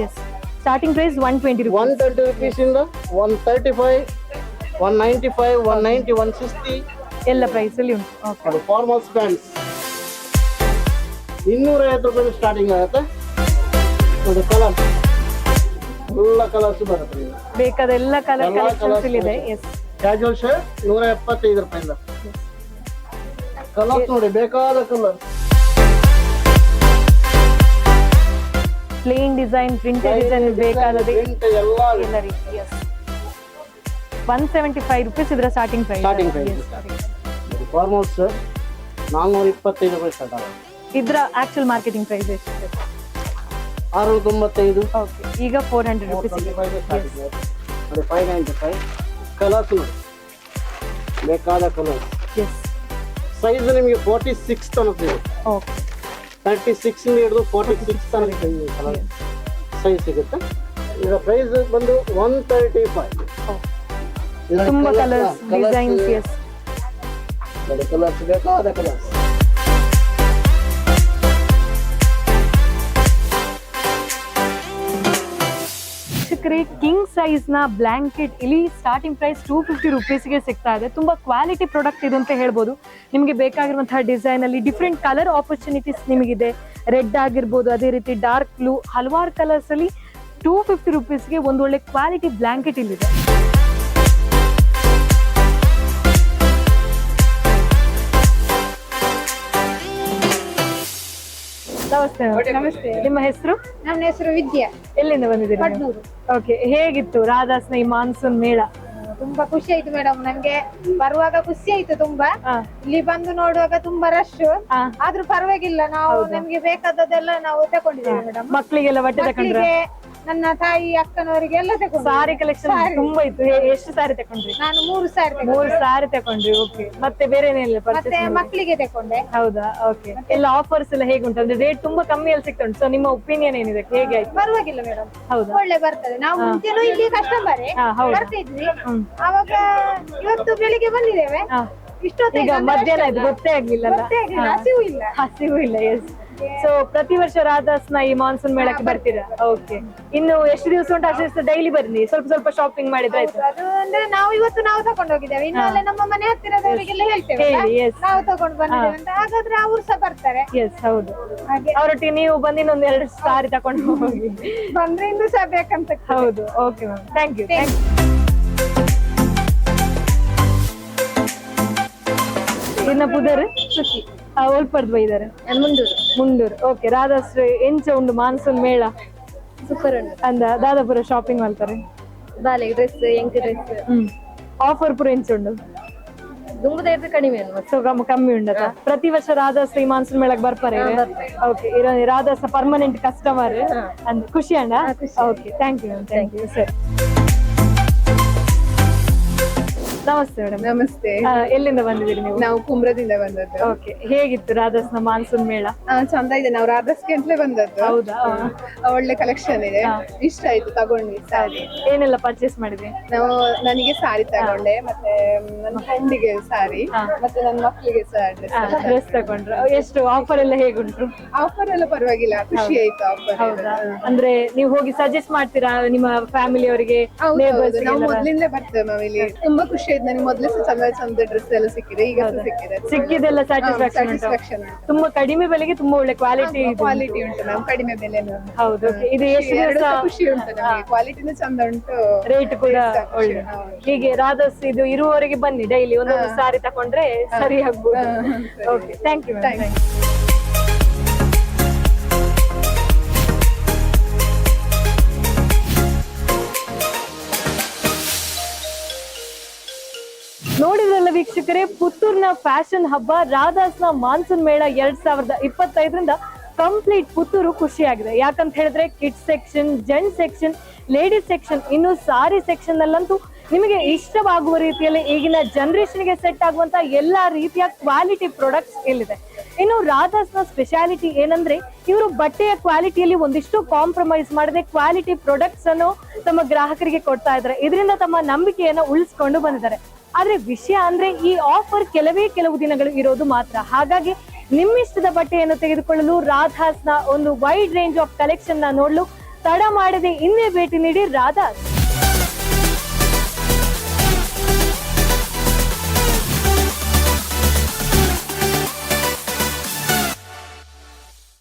yes starting price one twenty one twenty ರುಪೀಸಿಂದ one thirty five one ninety five one ninety one sixty ಎಲ್ಲ ಪ್ರೈಸ್ ಅಲ್ಲಿ ಉಂಟು. ಓಕೆ ಫಾರ್ಮಲ್ಸ್ ಪ್ಯಾಂಟ್ಸ್ ಇನ್ನೂರ ಐವತ್ತು ರೂಪಾಯಿ ಸ್ಟಾರ್ಟಿಂಗ್ ಆಗುತ್ತೆ. ನೋಡಿ ಕಲರ್ ಎಲ್ಲ ಕಲರ್ಸ್ ಬರುತ್ತೆ ಬೇಕಾದ ಎಲ್ಲ ಕಲರ್ ಕಲರ್ಸ್ ಕಲೆಕ್ಷನ್ಸ್ ಇದೆ. ಎಸ್ ಶರ್ಟ್ ನೂರ ಎಪ್ಪತ್ತೈದು ರೂಪಾಯಿಂದ. ಕಲರ್ಸ್ ನೋಡಿ ಬೇಕಾದ colour plain design printed design ಬೇಕಾದದ್ದು ಎಲ್ಲ ರೀತಿ. ಒನ್ ಸೆವೆಂಟಿ ಫೈವ್ ರುಪೀಸ್ ಇದರ starting price starting price formals ನಾನ್ನೂರ ಇಪ್ಪತ್ತೈದು ರೂಪಾಯಿ ಸ್ಟಾರ್ಟ್ ಆಗುತ್ತೆ. ಇದರ ಆಕ್ಚುಲ್ ಮಾರ್ಕೆಟಿಂಗ್ ಪ್ರೈಸ್ ಎಷ್ಟು ಆರುನೂರ ತೊಂಬತ್ತೈದು ಓಕೆ ಈಗ ಫೋರ್ ಹಂಡ್ರೆಡ್ ರುಪೀಸ್ ಅದೇ ಫೈವ್ ನೈಂಟಿ ಫೈವ್ ಕಲರ್ಸ್ ನೋಡಿ ಬೇಕಾದ ಕಲರ್ ಎಸ್ ಸೈಜ್ ನಿಮಗೆ ಫೋರ್ಟಿ ಸಿಕ್ಸ್ ತನಕ ಇದೆ. ಓಕೆ ತರ್ಟಿ ಸಿಕ್ಸ್ ಹಿಡಿದು ಫೋರ್ಟಿ ಸಿಕ್ಸ್ ತನಕ ಕಲರ್ ಸೈಜ್ ಸಿಗುತ್ತೆ. ಇದರ ಪ್ರೈಸ್ ಬಂದು ಒನ್ ತರ್ಟಿ ಫೈವ್ ತುಂಬಾ ಕಲರ್ಸ್ ಡಿಸೈನ್ಸ್ ಎಸ್ ಕಡೆ ಕಲರ್ಸ್ ಬೇಕೋ ಅದೇ ಕಲರ್ಸ್ ಕಿಂಗ್ ಸೈಜ್ನ ಬ್ಲಾಂಕೆಟ್ ಇಲ್ಲಿ ಸ್ಟಾರ್ಟಿಂಗ್ ಪ್ರೈಸ್ ಟೂ ಫಿಫ್ಟಿ ರುಪೀಸ್ಗೆ ಸಿಗ್ತಾ ಇದೆ. ತುಂಬಾ ಕ್ವಾಲಿಟಿ ಪ್ರಾಡಕ್ಟ್ ಇದು ಅಂತ ಹೇಳ್ಬೋದು. ನಿಮಗೆ ಬೇಕಾಗಿರುವಂತಹ ಡಿಸೈನ್ ಅಲ್ಲಿ ಡಿಫ್ರೆಂಟ್ ಕಲರ್ ಆಪರ್ಚುನಿಟೀಸ್ ನಿಮಗಿದೆ. ರೆಡ್ ಆಗಿರ್ಬೋದು, ಅದೇ ರೀತಿ ಡಾರ್ಕ್ ಬ್ಲೂ ಹಲವಾರು ಕಲರ್ಸ್ ಅಲ್ಲಿ ಟೂ ಫಿಫ್ಟಿ ರುಪೀಸ್ಗೆ ಒಂದೊಳ್ಳೆ ಕ್ವಾಲಿಟಿ ಬ್ಲಾಂಕೆಟ್ ಇಲ್ಲಿದೆ. ನಮಸ್ತೆ. ನಮಸ್ತೆ ನಿಮ್ಮ ಹೆಸರು? ನನ್ನ ಹೆಸರು ವಿದ್ಯಾ. ಎಲ್ಲಿಂದ ಬಂದಿದ್ದೀರಿ ಓಕೆ ಹೇಗಿತ್ತು ರಾಧಾಸ್ನ ಈ ಮಾನ್ಸೂನ್ ಮೇಳ? ತುಂಬಾ ಖುಷಿ ಆಯ್ತು ಮೇಡಮ್ ನಂಗೆ ಬರುವಾಗ ಖುಷಿ ಆಯ್ತು ತುಂಬಾ. ಹಾ. ಇಲ್ಲಿ ಬಂದು ನೋಡುವಾಗ ತುಂಬಾ ರಶ್ ಹಾ. ಆದ್ರೂ ಪರವಾಗಿಲ್ಲ ನಾವು ನಮ್ಗೆ ಬೇಕಾದದ್ದೆಲ್ಲ ನಾವು ತಗೊಂಡಿದ್ದೇವೆ ಮೇಡಮ್ ಮಕ್ಕಳಿಗೆಲ್ಲ ಬಟ್ಟೆ ತಕೊಂಡ್ರ? ಮಕ್ಕಳಿಗೆ ನನ್ನ ತಾಯಿ ಅಕ್ಕನವರಿಗೆ ಎಲ್ಲ ತಗೊಂಡು ಸಾರಿ ಕಲೆಕ್ಷನ್ ತುಂಬಾ ಇತ್ತು. ಎ- ಎಷ್ಟು ಸಾರಿ ತಕೊಂಡ್ರಿ? ನಾನು ಮೂರು ಸಾರಿ ತಗೊಂಡೆ. ಮೂರು ಸಾರಿ ತಕೊಂಡ್ರಿ ಓಕೆ ಮತ್ತೆ ಬೇರೆ ಏನಿಲ್ಲ ಮತ್ತೆ ಮಕ್ಕಳಿಗೆ ತಕೊಂಡೆ ಹೌದಾ? ಓಕೆ ಎಲ್ಲ ಆಫರ್ಸ್ ಎಲ್ಲ ಹೇಗುಂಟು ಅಂದ್ರೆ ರೇಟ್ ತುಂಬಾ ಕಮ್ಮಿಯಲ್ಲಿ ಸಿಗ್ತುಂಟು ಸೊ ನಿಮ್ಮ ಒಪಿನಿಯನ್ ಏನಿದೆ? ಹೇಗೆ ಆಯ್ತು? ಪರವಾಗಿಲ್ಲ ಮೇಡಮ್ ಹೌದಾ? ಒಳ್ಳೆ ಬರ್ತದೆ. ನಾವು ಮುಂಚೆನೂ ಇಲ್ಲಿ ಕಸ್ಟಮರ್ ಹಾ, ಹೌದು. ಬರ್ತಿದ್ವಿ. ಅವಾಗ ಇವತ್ತು ಬೆಳಿಗ್ಗೆ ಬಂದಿದ್ದೇವೆ. ಹಾ. ಇಷ್ಟೊತ್ತಿಗೆ ಈಗ ಮಧ್ಯಾಹ್ನ ಆಯ್ತು. ಗೊತ್ತೇ ಆಗ್ಲಿಲ್ಲ ಗೊತ್ತೇ ಆಗಿಲ್ಲ, ಹಸಿವು ಇಲ್ಲ. ಹಸಿವು ಇಲ್ಲ ಎಸ್ ಸೊ ಪ್ರತಿ ವರ್ಷ ರಾಧಾಸ್ನ ಈ ಮಾನ್ಸೂನ್ ಮೇಳಕ್ಕೆ ಬರ್ತೀರಾ? ಓಕೆ ಇನ್ನು ಎಷ್ಟು ದಿವಸ ಉಂಟು? ಅಷ್ಟು ದಿವಸ ಡೈಲಿ ಬರ್ನಿ ಸ್ವಲ್ಪ ಸ್ವಲ್ಪ ಶಾಪಿಂಗ್ ಮಾಡಿದ್ರೆ ಆಯ್ತು. ಅದು ಅಂದ್ರೆ ನಾವು ಇವತ್ತು ನಾವು ತಗೊಂಡು ಹೋಗಿದ್ದೇವೆ. ಇನ್ನೊಂದು ನಮ್ಮ ಮನೆ ಹತ್ತಿರದವರಿಗೆಲ್ಲ ಹೇಳ್ತೇವೆ ಹೇಳಿ ನಾವು ತಗೊಂಡು ಬಂದಿದ್ದೇವೆ ಅಂತ. ಹಾಗಾದ್ರೆ ಅವ್ರು ಸಹ ಬರ್ತಾರೆ. ಎಸ್ ಹೌದು. ಹಾಗೆ. ಅವರೊಟ್ಟಿಗೆ ನೀವು ಬಂದಿನ ಒಂದ್ ಎರಡು ಸಾರಿ ತಕೊಂಡು ಹೋಗಿ. ಬಂದ್ರೆ ಇನ್ನು ಸಹ ಬೇಕಂತ ಹೌದು. Okay ma'am thank you thank ಇನ್ನ ಪುದರ್ ಒಲ್ಪರ್ದು ಬೈದಾರೆ ಮುಂದೂರು ಮುಂಡೂರು. ಓಕೆ ರಾಧಾಶ್ರೀ ಎಂಚ ಉಂಡು ಮಾನ್ಸೂನ್ ಮೇಳ? ಸೂಪರ್ ಉಂಟು. ಅಂದ ದಾದಾಪುರ ಶಾಪಿಂಗ್ ಮಾಡ್ತಾರೆ ಬಾಲೆ ಡ್ರೆಸ್ ಎಂಕ್ ಡ್ರೆಸ್ ಹ್ಮ್. ಆಫರ್ ಪುರ ಎಂಚ ಉಂಡು ದುಂಬುದ ಇದ್ರೆ ಕಡಿಮೆ ಅಲ್ವಾ? ಸೊ ಕಮ್ಮಿ ಕಮ್ಮಿ ಉಂಡತ ಪ್ರತಿ ವರ್ಷ ರಾಧಾಶ್ರೀ ಮಾನ್ಸೂನ್ ಮೇಳಕ್ಕೆ ಬರ್ತಾರೆ ಓಕೆ ಇರೋ ರಾಧಾಸ್ ಪರ್ಮನೆಂಟ್ ಕಸ್ಟಮರ್ ಅಂದ್ ಖುಷಿ ಅಣ್ಣ? Okay thank you thank you sir ನಮಸ್ತೆ ಮೇಡಮ್ ನಮಸ್ತೆ. ಎಲ್ಲಿಂದ ಬಂದಿದ್ದೀರಿ ನೀವು? ನಾವು ಕುಮ್ರದಿಂದ ಬಂದದ್ದು. ಓಕೆ ಹೇಗಿತ್ತು ರಾಧಾಸ್ನ ಮಾನ್ಸೂನ್ ಮೇಳ? ಆ, ಚಂದ ಇದೆ. ನಾವು ರಾಧಸ್ಗೆ ಅಂತಲೇ ಬಂದದ್ದು. ಹೌದಾ? ಆ, ಒಳ್ಳೆ ಕಲೆಕ್ಷನ್ ಇದೆ. ಇಷ್ಟ ಆಯ್ತು ತಗೊಂಡ್ವಿ ಸಾರಿ ಏನೆಲ್ಲ ಪರ್ಚೇಸ್ ಮಾಡಿದ್ರಿ? ನಾವು ನನಗೆ ಸಾರಿ ತಗೊಂಡೆ ಮತ್ತೆ ಮ್, ನನ್ನ ಫ್ರೆಂಡಿಗೆ ಸಾರಿ ಮತ್ತೆ ನನ್ನ ಮಕ್ಕಳಿಗೆ ಸಾರಿ ಡ್ರೆಸ್ ತಗೊಂಡ್ರು. ಎಷ್ಟು ಆಫರ್ ಎಲ್ಲ ಹೇಗುಂಟು? ಆಫರ್ ಎಲ್ಲ ಪರವಾಗಿಲ್ಲ. ಖುಷಿ ಆಯ್ತು ಆಫರ್ ಹೌದಾ? ಅಂದ್ರೆ ನೀವು ಹೋಗಿ ಸಜೆಸ್ಟ್ ಮಾಡ್ತೀರಾ ನಿಮ್ಮ ಫ್ಯಾಮಿಲಿ ಅವರಿಗೆ ಹೌದು ನಾವು ಮೊದ್ಲಿಂದಲೇ ಬರ್ತೇವೆ ಮ್ಯಾಮ್ ಇಲ್ಲಿ ತುಂಬಾ ಖುಷಿ ಆಯ್ತು. ನನಗೆ ಮೊದ್ಲೇ ಚಂದ ಚಂದ ಡ್ರೆಸ್ ಎಲ್ಲ ಸಿಕ್ಕಿದೆ ಈಗ ಸಿಕ್ಕಿದೆ. ಸಿಕ್ಕಿದೆಲ್ಲ ಸ್ಯಾಟಿಸ್ಫ್ಯಾಕ್ಷನ್ ಉಂಟು? ಸ್ಯಾಟಿಸ್ಫ್ಯಾಕ್ಷನ್ ತುಂಬಾ ಕಡಿಮೆ ಬೆಲೆಗೆ ತುಂಬಾ ಒಳ್ಳೆ ಕ್ವಾಲಿಟಿ ಕ್ವಾಲಿಟಿ ಉಂಟು ಮ್ಯಾಮ್ ಕಡಿಮೆ ಬೆಲೆ ಹೌದು okay. ಇದು ಎಷ್ಟು ದಿವಸ ಖುಷಿ ಉಂಟು ನಮಗೆ. ಕ್ವಾಲಿಟಿನೂ ಚಂದ ಉಂಟು. ರೇಟ್ ಕೂಡ ಒಳ್ಳೆ. ಹೌದು. ಹೀಗೆ ರಾಧಸ್ ಇದು ಇರುವವರೆಗೆ ಬನ್ನಿ. ಡೈಲಿ ಒಂದೊಂದು ಸಾರಿ ತಕೊಂಡ್ರೆ ಸರಿ ಆಗ್ಬೋದು. Okay thank you Thank you. ವೀಕ್ಷಕರೇ, ಪುತ್ತೂರಿನ ಫ್ಯಾಷನ್ ಹಬ್ಬ, ರಾಧಾಸ್ನ ಮಾನ್ಸೂನ್ ಮೇಳ ಎರಡ್ ಸಾವಿರದ ಇಪ್ಪತ್ತೈದರಿಂದ ಕಂಪ್ಲೀಟ್ ಪುತ್ತೂರು ಖುಷಿಯಾಗಿದೆ. ಯಾಕಂತ ಹೇಳಿದ್ರೆ kid section gent section, ladies section, ಇನ್ನು ಸಾರಿ ಸೆಕ್ಷನ್ ಅಲ್ಲಂತೂ ನಿಮಗೆ ಇಷ್ಟವಾಗುವ ರೀತಿಯಲ್ಲಿ ಈಗಿನ ಜನರೇಷನ್ಗೆ ಸೆಟ್ ಆಗುವಂತ ಎಲ್ಲಾ ರೀತಿಯ ಕ್ವಾಲಿಟಿ ಪ್ರಾಡಕ್ಟ್ಸ್ ಇಲ್ಲಿದೆ. ಇನ್ನು ರಾಧಾಸ್ನ ಸ್ಪೆಷಾಲಿಟಿ ಏನಂದ್ರೆ, ಇವರು ಬಟ್ಟೆಯ ಕ್ವಾಲಿಟಿಯಲ್ಲಿ ಒಂದಿಷ್ಟು ಕಾಂಪ್ರಮೈಸ್ ಮಾಡದೆ ಕ್ವಾಲಿಟಿ ಪ್ರಾಡಕ್ಟ್ಸ್ ಅನ್ನು ತಮ್ಮ ಗ್ರಾಹಕರಿಗೆ ಕೊಡ್ತಾ ಇದ್ದಾರೆ. ಇದರಿಂದ ತಮ್ಮ ನಂಬಿಕೆಯನ್ನು ಉಳಿಸ್ಕೊಂಡು ಬಂದಿದ್ದಾರೆ. ಆದ್ರೆ ವಿಷಯ ಅಂದ್ರೆ ಈ ಆಫರ್ ಕೆಲವೇ ಕೆಲವು ದಿನಗಳು ಇರೋದು ಮಾತ್ರ. ಹಾಗಾಗಿ ನಿಮ್ಮಿಷ್ಟದ ಬಟ್ಟೆಯನ್ನು ತೆಗೆದುಕೊಳ್ಳಲು ರಾಧಾಸ್ನ ಒಂದು ವೈಡ್ ರೇಂಜ್ ಆಫ್ ಕಲೆಕ್ಷನ್ನ ನೋಡಲು ತಡ ಮಾಡದೆ ಇನ್ನೇ ಭೇಟಿ ನೀಡಿ ರಾಧಾಸ್